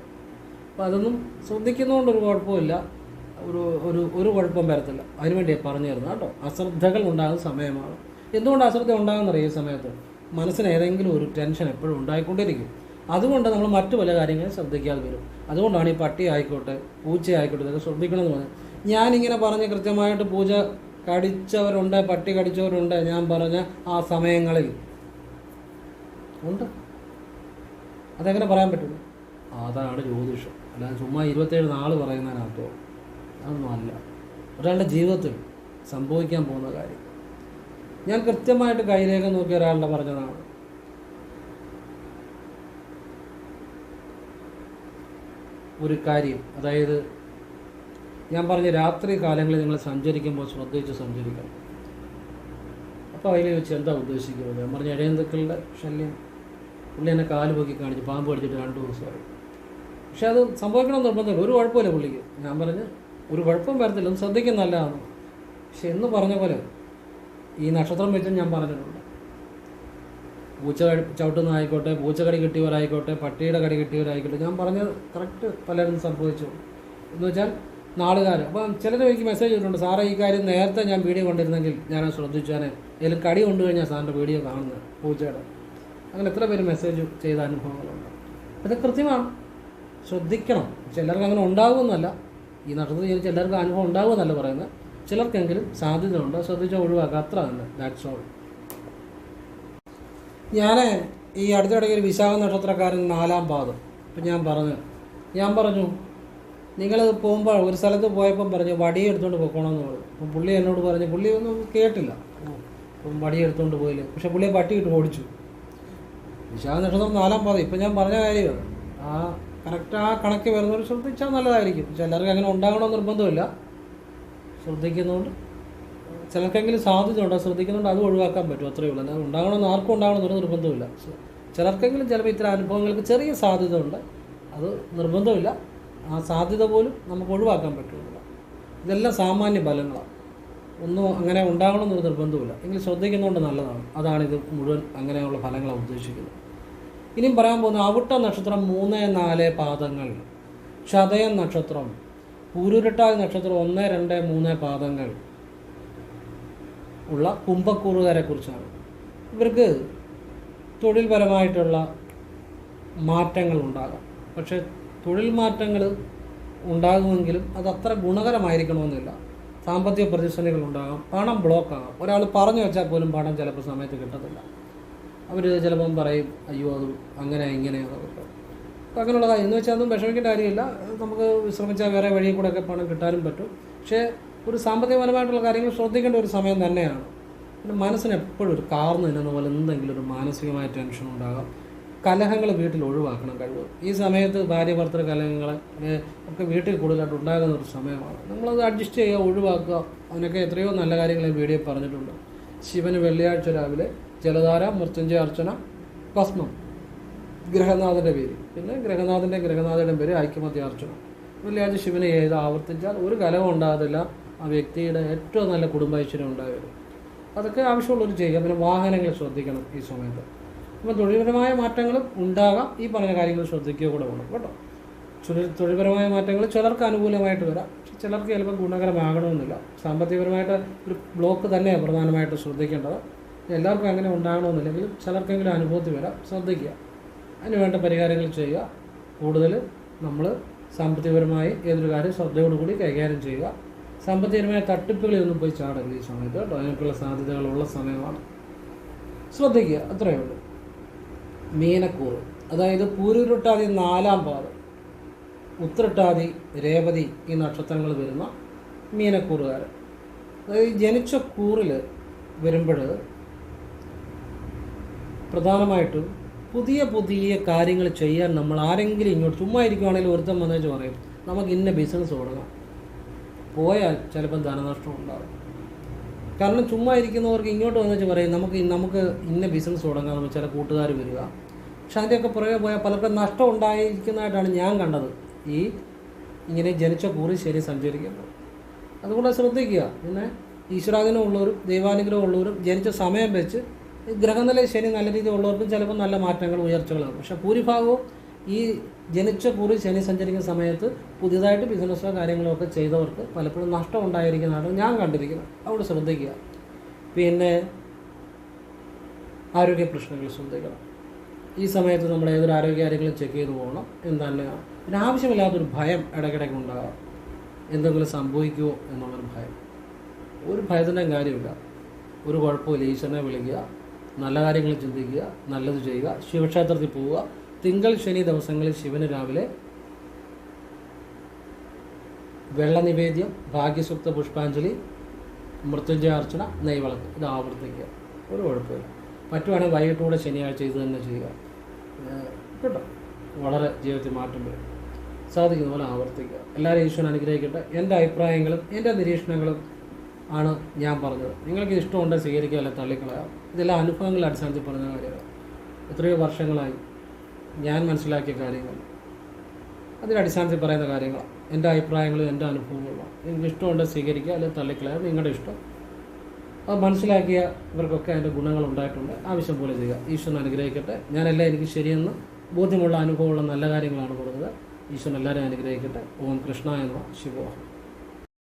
അപ്പോൾ അതൊന്നും ശ്രദ്ധിക്കുന്നതുകൊണ്ട് ഒരു കുഴപ്പമില്ല. ഒരു ഒരു ഒരു കുഴപ്പം വരത്തില്ല. അതിനുവേണ്ടി പറഞ്ഞു തരുന്നത് കേട്ടോ. അശ്രദ്ധകൾ ഉണ്ടാകുന്ന സമയമാണ്. എന്തുകൊണ്ട് അശ്രദ്ധ ഉണ്ടാകുന്നറിയാം ഈ സമയത്ത്? മനസ്സിന് ഏതെങ്കിലും ഒരു ടെൻഷൻ എപ്പോഴും ഉണ്ടായിക്കൊണ്ടിരിക്കും. അതുകൊണ്ട് നമ്മൾ മറ്റു പല കാര്യങ്ങളും ശ്രദ്ധിക്കാതെ വരും. അതുകൊണ്ടാണ് ഈ പട്ടി ആയിക്കോട്ടെ പൂച്ച ആയിക്കോട്ടെ ഇതൊക്കെ ശ്രദ്ധിക്കണമെന്ന് പറഞ്ഞത്. ഞാനിങ്ങനെ പറഞ്ഞ് കൃത്യമായിട്ട് പൂജ കടിച്ചവരുണ്ട് പട്ടി കടിച്ചവരുണ്ട് ഞാൻ പറഞ്ഞ ആ സമയങ്ങളിൽ. ഉണ്ട്? അതെങ്ങനെ പറയാൻ പറ്റും അതാണ് ജ്യോതിഷം. അല്ലാതെ ചുമ്മാ ഇരുപത്തേഴ് നാൾ പറയുന്നതിനകത്തോ അതൊന്നും അല്ല. ഒരാളുടെ ജീവിതത്തിൽ സംഭവിക്കാൻ പോകുന്ന കാര്യം. ഞാൻ കൃത്യമായിട്ട് കൈരേഖ നോക്കി ഒരാളുടെ പറഞ്ഞതാണ്. ഒരു കാര്യം അതായത് ഞാൻ പറഞ്ഞ രാത്രി കാലങ്ങളിൽ നിങ്ങൾ സഞ്ചരിക്കുമ്പോൾ ശ്രദ്ധിച്ച് സഞ്ചരിക്കണം. അപ്പോൾ അതിൽ വെച്ച് എന്താ ഉദ്ദേശിക്കുന്നത്? ഞാൻ പറഞ്ഞ ഇഴയന്തുക്കളുടെ ശല്യം? പുള്ളി എന്നെ കാൽ പൊക്കി കാണിച്ച് പാമ്പ് കടിച്ചിട്ട് രണ്ട് ദിവസമായി പക്ഷേ അത് സംഭവിക്കണം നിർബന്ധമില്ല. ഒരു കുഴപ്പമില്ല പുള്ളിക്ക്. ഞാൻ പറഞ്ഞ് ഒരു കുഴപ്പം വരത്തില്ല. ഒന്ന് ശ്രദ്ധിക്കുന്ന പക്ഷെ എന്ന് പറഞ്ഞ പോലെ ഈ നക്ഷത്രം വെച്ചും ഞാൻ പറഞ്ഞിട്ടുണ്ട്. പൂച്ച കടി ചവിട്ടുന്നതായിക്കോട്ടെ കടി കിട്ടിയവരായിക്കോട്ടെ പട്ടിയുടെ കടി കിട്ടിയവരായിക്കോട്ടെ ഞാൻ പറഞ്ഞത് കറക്റ്റ് പലരും സംഭവിച്ചു. എന്ന് വെച്ചാൽ നാളുകാർ അപ്പം ചിലർ എനിക്ക് മെസ്സേജ് ചെയ്തിട്ടുണ്ട് സാറേ ഈ കാര്യം നേരത്തെ ഞാൻ വീഡിയോ കണ്ടിരുന്നെങ്കിൽ ഞാൻ ശ്രദ്ധിച്ചാൽ ഏതെങ്കിലും കടി കൊണ്ടുകഴിഞ്ഞാൽ സാറിന്റെ വീഡിയോ കാണുന്നത് പൂച്ചയുടെ. അങ്ങനെ എത്ര പേര് മെസ്സേജ് ചെയ്ത അനുഭവങ്ങളുണ്ട്. അത് കൃത്യമാണ് ശ്രദ്ധിക്കണം. ചിലർക്ക് അങ്ങനെ ഉണ്ടാകുമെന്നല്ല ഈ നക്ഷത്രത്തിൽ ജനിച്ച എല്ലാവർക്കും അനുഭവം ഉണ്ടാകുമെന്നല്ല പറയുന്നത്. ചിലർക്കെങ്കിലും സാധ്യതയുണ്ട്. ശ്രദ്ധിച്ചാൽ ഒഴിവാക്കുക. അത്ര തന്നെ. ദാറ്റ്സ് ഓൾ ഞാൻ ഈ അടുത്തിടയ്ക്ക് വിശാഖ നക്ഷത്രക്കാരൻ നാലാം പാദം. അപ്പം ഞാൻ പറഞ്ഞു. ഞാൻ പറഞ്ഞു നിങ്ങൾ പോകുമ്പോൾ ഒരു സ്ഥലത്ത് പോയപ്പം പറഞ്ഞു വടി എടുത്തുകൊണ്ട് പോക്കണമെന്ന് പറഞ്ഞു. അപ്പം പുള്ളി എന്നോട് പറഞ്ഞു പുള്ളി ഒന്നും കേട്ടില്ല. അപ്പം വടി എടുത്തുകൊണ്ട് പോയില്ല? പക്ഷെ പുള്ളിയെ പട്ടിയിട്ട് ഓടിച്ചു. വിശാഖ നക്ഷത്രം നാലാം പാദം ഇപ്പം ഞാൻ പറഞ്ഞ കാര്യമാണ് ആ കറക്റ്റ് ആ കണക്ക് വരുന്നവർ ശ്രദ്ധിച്ചാൽ നല്ലതായിരിക്കും. ചിലർക്ക് അങ്ങനെ ഉണ്ടാകണമെന്ന് നിർബന്ധമില്ല. ശ്രദ്ധിക്കുന്നതുകൊണ്ട് ചിലർക്കെങ്കിലും സാധ്യത ഉണ്ട് ശ്രദ്ധിക്കുന്നുണ്ട് അത് ഒഴിവാക്കാൻ പറ്റും. അത്രയേ ഉള്ളൂ. അല്ലാതെ ഉണ്ടാകണമെന്ന് ആർക്കും ഉണ്ടാകണമെന്ന് ഒരു നിർബന്ധമില്ല ചിലർക്കെങ്കിലും ചിലപ്പോൾ ഇത്തരം അനുഭവങ്ങൾക്ക് ചെറിയ സാധ്യത ഉണ്ട് അത് നിർബന്ധമില്ല. ആ സാധ്യത പോലും നമുക്ക് ഒഴിവാക്കാൻ പറ്റുന്നില്ല ഇതെല്ലാം സാമാന്യ ഫലങ്ങളാണ്. ഒന്നും അങ്ങനെ ഉണ്ടാകണമെന്നൊരു നിർബന്ധമില്ല എങ്കിൽ ശ്രദ്ധിക്കുന്നതുകൊണ്ട് നല്ലതാണ്. അതാണ് ഇത് മുഴുവൻ അങ്ങനെയുള്ള ഫലങ്ങളാണ് ഉദ്ദേശിക്കുന്നത്. ഇനിയും പറയാൻ പോകുന്ന അവിട്ട നക്ഷത്രം മൂന്ന് നാല് പാദങ്ങൾ ചതയം നക്ഷത്രം പൂരുരുട്ടാൽ നക്ഷത്രം ഒന്ന് രണ്ട് മൂന്ന് പാദങ്ങൾ ഉള്ള കുംഭക്കൂറുകാരെ കുറിച്ചാണ്. ഇവർക്ക് തൊഴിൽപരമായിട്ടുള്ള മാറ്റങ്ങൾ ഉണ്ടാകാം. പക്ഷേ തൊഴിൽ മാറ്റങ്ങൾ ഉണ്ടാകുമെങ്കിലും അത് അത്ര ഗുണകരമായിരിക്കണമെന്നില്ല. സാമ്പത്തിക പ്രതിസന്ധികൾ ഉണ്ടാകാം പണം ബ്ലോക്ക് ആകാം ഒരാൾ പറഞ്ഞു വെച്ചാൽ പോലും പണം ചിലപ്പോൾ സമയത്ത് കിട്ടത്തില്ല. അവർ ചിലപ്പം പറയും അയ്യോ അത് അങ്ങനെ ഇങ്ങനെയാണ് അപ്പോൾ അങ്ങനെയുള്ള കാര്യം. എന്ന് വെച്ചാൽ ഒന്നും വിഷമിക്കേണ്ട കാര്യമില്ല. നമുക്ക് വിശ്രമിച്ചാൽ വേറെ വഴിയിൽ കൂടെ ഒക്കെ പണം കിട്ടാനും പറ്റും. പക്ഷേ ഒരു സാമ്പത്തികപരമായിട്ടുള്ള കാര്യങ്ങൾ ശ്രദ്ധിക്കേണ്ട ഒരു സമയം തന്നെയാണ്. പിന്നെ മനസ്സിന് എപ്പോഴും ഒരു കാർന്ന് നിന്നുന്ന പോലെ എന്തെങ്കിലും ഒരു മാനസികമായ ടെൻഷൻ ഉണ്ടാകാം. കലഹങ്ങൾ വീട്ടിൽ ഒഴിവാക്കണം കഴിവ്. ഈ സമയത്ത് ഭാര്യ ഭർത്തൃ കലഹങ്ങൾ ഒക്കെ വീട്ടിൽ കൂടുതലായിട്ട് ഉണ്ടാകുന്ന ഒരു സമയമാണ്. നമ്മളത് അഡ്ജസ്റ്റ് ചെയ്യുക ഒഴിവാക്കുക. അതിനൊക്കെ എത്രയോ നല്ല കാര്യങ്ങൾ ഈ വീഡിയോ പറഞ്ഞിട്ടുണ്ട്. ശിവന് വെള്ളിയാഴ്ച രാവിലെ ജലധാര മൃത്യുഞ്ജയ അർച്ചന ഭസ്മം ഗ്രഹനാഥന്റെ പേര്. പിന്നെ ഗ്രഹനാഥന്റെ ഗ്രഹനാഥയുടെ പേര് ഐക്യമത്യ അർച്ചന. വെള്ളിയാഴ്ച ശിവനെ ഏത് ആവർത്തിച്ചാൽ ഒരു കലവും ഉണ്ടാകത്തില്ല. ആ വ്യക്തിയുടെ ഏറ്റവും നല്ല കുടുംബ ഐശ്വര്യം ഉണ്ടാകരുത്. അതൊക്കെ ആവശ്യമുള്ളവർ ചെയ്യുക. പിന്നെ വാഹനങ്ങൾ ശ്രദ്ധിക്കണം ഈ സമയത്ത്. അപ്പോൾ തൊഴിൽപരമായ മാറ്റങ്ങളും ഉണ്ടാകാം. ഈ പറഞ്ഞ കാര്യങ്ങൾ ശ്രദ്ധിക്കുക കൂടെ വേണം കേട്ടോ. തൊഴിൽ തൊഴിൽപരമായ മാറ്റങ്ങൾ ചിലർക്ക് അനുകൂലമായിട്ട് വരാം. ചിലർക്ക് ചിലപ്പോൾ ഗുണകരമാകണമെന്നില്ല. സാമ്പത്തികപരമായിട്ട് ഒരു ബ്ലോക്ക് തന്നെയാണ് പ്രധാനമായിട്ട് ശ്രദ്ധിക്കേണ്ടത്. എല്ലാവർക്കും അങ്ങനെ ഉണ്ടാകണമെന്നില്ലെങ്കിലും ചിലർക്കെങ്കിലും അനുഭവത്തിൽ വരാം. ശ്രദ്ധിക്കുക. അതിന് വേണ്ട പരിഹാരങ്ങൾ ചെയ്യുക. കൂടുതൽ നമ്മൾ സാമ്പത്തികപരമായി ഏതൊരു കാര്യം ശ്രദ്ധയോടുകൂടി കൈകാര്യം ചെയ്യുക. സാമ്പത്തികപരമായ തട്ടിപ്പുകളിൽ ഒന്നും പോയി ചാടരുത് ഈ സമയത്ത് കേട്ടോ. അതിനൊക്കെയുള്ള സാധ്യതകളുള്ള സമയമാണ്. ശ്രദ്ധിക്കുക. അത്രയേ ഉള്ളൂ. മീനക്കൂറ് അതായത് പൂരുരുട്ടാതി നാലാം പാദം. ഉത്രട്ടാതി രേവതി ഈ നക്ഷത്രങ്ങൾ വരുന്ന മീനക്കൂറുകാരൻ അതായത് ജനിച്ച കൂറിൽ വരുമ്പോൾ പ്രധാനമായിട്ടും പുതിയ പുതിയ കാര്യങ്ങൾ ചെയ്യാൻ നമ്മൾ ആരെങ്കിലും ഇങ്ങോട്ട് ചുമ്മാ ഇരിക്കുവാണെങ്കിൽ ഒരുത്തം വന്നേച്ച് പറയും നമുക്ക് ഇന്ന ബിസിനസ് തുടങ്ങാം. പോയാൽ ചിലപ്പം ധനനഷ്ടം ഉണ്ടാകും. കാരണം ചുമ്മാ ഇരിക്കുന്നവർക്ക് ഇങ്ങോട്ട് വന്നിട്ട് പറയും നമുക്ക് നമുക്ക് ഇന്ന ബിസിനസ് തുടങ്ങാമെന്ന് ചില കൂട്ടുകാർ വരിക. പക്ഷെ അതിന്റെയൊക്കെ പുറകെ പോയാൽ പലർക്കും നഷ്ടം ഉണ്ടായിരിക്കുന്നതായിട്ടാണ് ഞാൻ കണ്ടത്. ഈ ഇങ്ങനെ ജനിച്ച കൂറി ശരി സഞ്ചരിക്കുമ്പോൾ. അതുകൊണ്ട് ശ്രദ്ധിക്കുക. പിന്നെ ഈശ്വരാധീനം ഉള്ളവരും ദൈവാനുഗ്രഹം ഉള്ളവരും ജനിച്ച സമയം വെച്ച് ഗ്രഹനില ശനി നല്ല രീതിയിൽ ഉള്ളവർക്കും ചിലപ്പോൾ നല്ല മാറ്റങ്ങൾ ഉയർച്ചകളാകും. പക്ഷേ ഭൂരിഭാഗവും ഈ ജനിച്ച കുറി ശനി സഞ്ചരിക്കുന്ന സമയത്ത് പുതിയതായിട്ട് ബിസിനസ്സോ കാര്യങ്ങളോ ഒക്കെ ചെയ്തവർക്ക് പലപ്പോഴും നഷ്ടം ഉണ്ടായിരിക്കുന്നതാണ് ഞാൻ കണ്ടിരിക്കുന്നത് അവിടെ ശ്രദ്ധിക്കുക. പിന്നെ ആരോഗ്യ പ്രശ്നങ്ങൾ ശ്രദ്ധിക്കണം. ഈ സമയത്ത് നമ്മൾ ഏതൊരു ആരോഗ്യ കാര്യങ്ങളും ചെക്ക് ചെയ്ത് പോകണം. എന്താണ് പിന്നെ ആവശ്യമില്ലാത്തൊരു ഭയം ഇടയ്ക്കിടയ്ക്ക് ഉണ്ടാകാം. എന്തെങ്കിലും സംഭവിക്കുമോ എന്നുള്ളൊരു ഭയം. ഒരു ഭയത്തിന്റെയും കാര്യമില്ല. ഒരു കുഴപ്പമില്ല. ഈശ്വരനെ വിളിക്കുക. നല്ല കാര്യങ്ങൾ ചിന്തിക്കുക. നല്ലത് ചെയ്യുക. ശിവക്ഷേത്രത്തിൽ പോവുക. തിങ്കൾ ശനി ദിവസങ്ങളിൽ ശിവന് രാവിലെ വെള്ളനിവേദ്യം ഭാഗ്യസുക്ത പുഷ്പാഞ്ജലി മൃത്യുഞ്ജയ അർച്ചന നെയ്വളക്ക്. ഇത് ആവർത്തിക്കുക. ഒരു കുഴപ്പമില്ല. പറ്റുവാണെങ്കിൽ വൈകിട്ടൂടെ ശനിയാഴ്ച ഇത് തന്നെ ചെയ്യുക. കേട്ടോ? വളരെ ജീവിതത്തിൽ മാറ്റം വരും. സാധിക്കുന്ന പോലെ ആവർത്തിക്കുക. എല്ലാവരും ഈശ്വരൻ അനുഗ്രഹിക്കട്ടെ. എന്റെ അഭിപ്രായങ്ങളും എന്റെ നിരീക്ഷണങ്ങളും ആണ് ഞാൻ പറഞ്ഞത്. നിങ്ങൾക്ക് ഇഷ്ടമുണ്ടെങ്കിൽ സ്വീകരിക്കുക അല്ലെങ്കിൽ തള്ളിക്കളയാം ഇതെല്ലാം അനുഭവങ്ങളുടെ അടിസ്ഥാനത്തിൽ പറഞ്ഞ കാര്യങ്ങൾ എത്രയോ വർഷങ്ങളായി ഞാൻ മനസ്സിലാക്കിയ കാര്യങ്ങൾ. അതിന്റെ അടിസ്ഥാനത്തിൽ പറയുന്ന കാര്യങ്ങളാണ് എന്റെ അഭിപ്രായങ്ങളും എന്റെ അനുഭവങ്ങളുമാണ് നിങ്ങൾക്ക് ഇഷ്ടമുണ്ട് സ്വീകരിക്കുക അല്ലെങ്കിൽ തള്ളിക്കളയ നിങ്ങളുടെ ഇഷ്ടം. അത് മനസ്സിലാക്കിയ ഇവർക്കൊക്കെ അതിന്റെ ഗുണങ്ങൾ ഉണ്ടായിട്ടുണ്ട്. ആവശ്യം പോലെ ചെയ്യുക. ഈശ്വരൻ അനുഗ്രഹിക്കട്ടെ. ഞാനെല്ലാം എനിക്ക് ശരിയെന്ന് ബോധ്യമുള്ള അനുഭവമുള്ള നല്ല കാര്യങ്ങളാണ് കൊടുത്തത് ഈശ്വരൻ എല്ലാവരെയും അനുഗ്രഹിക്കട്ടെ. ഓം കൃഷ്ണ എന്ന ശിവോഹം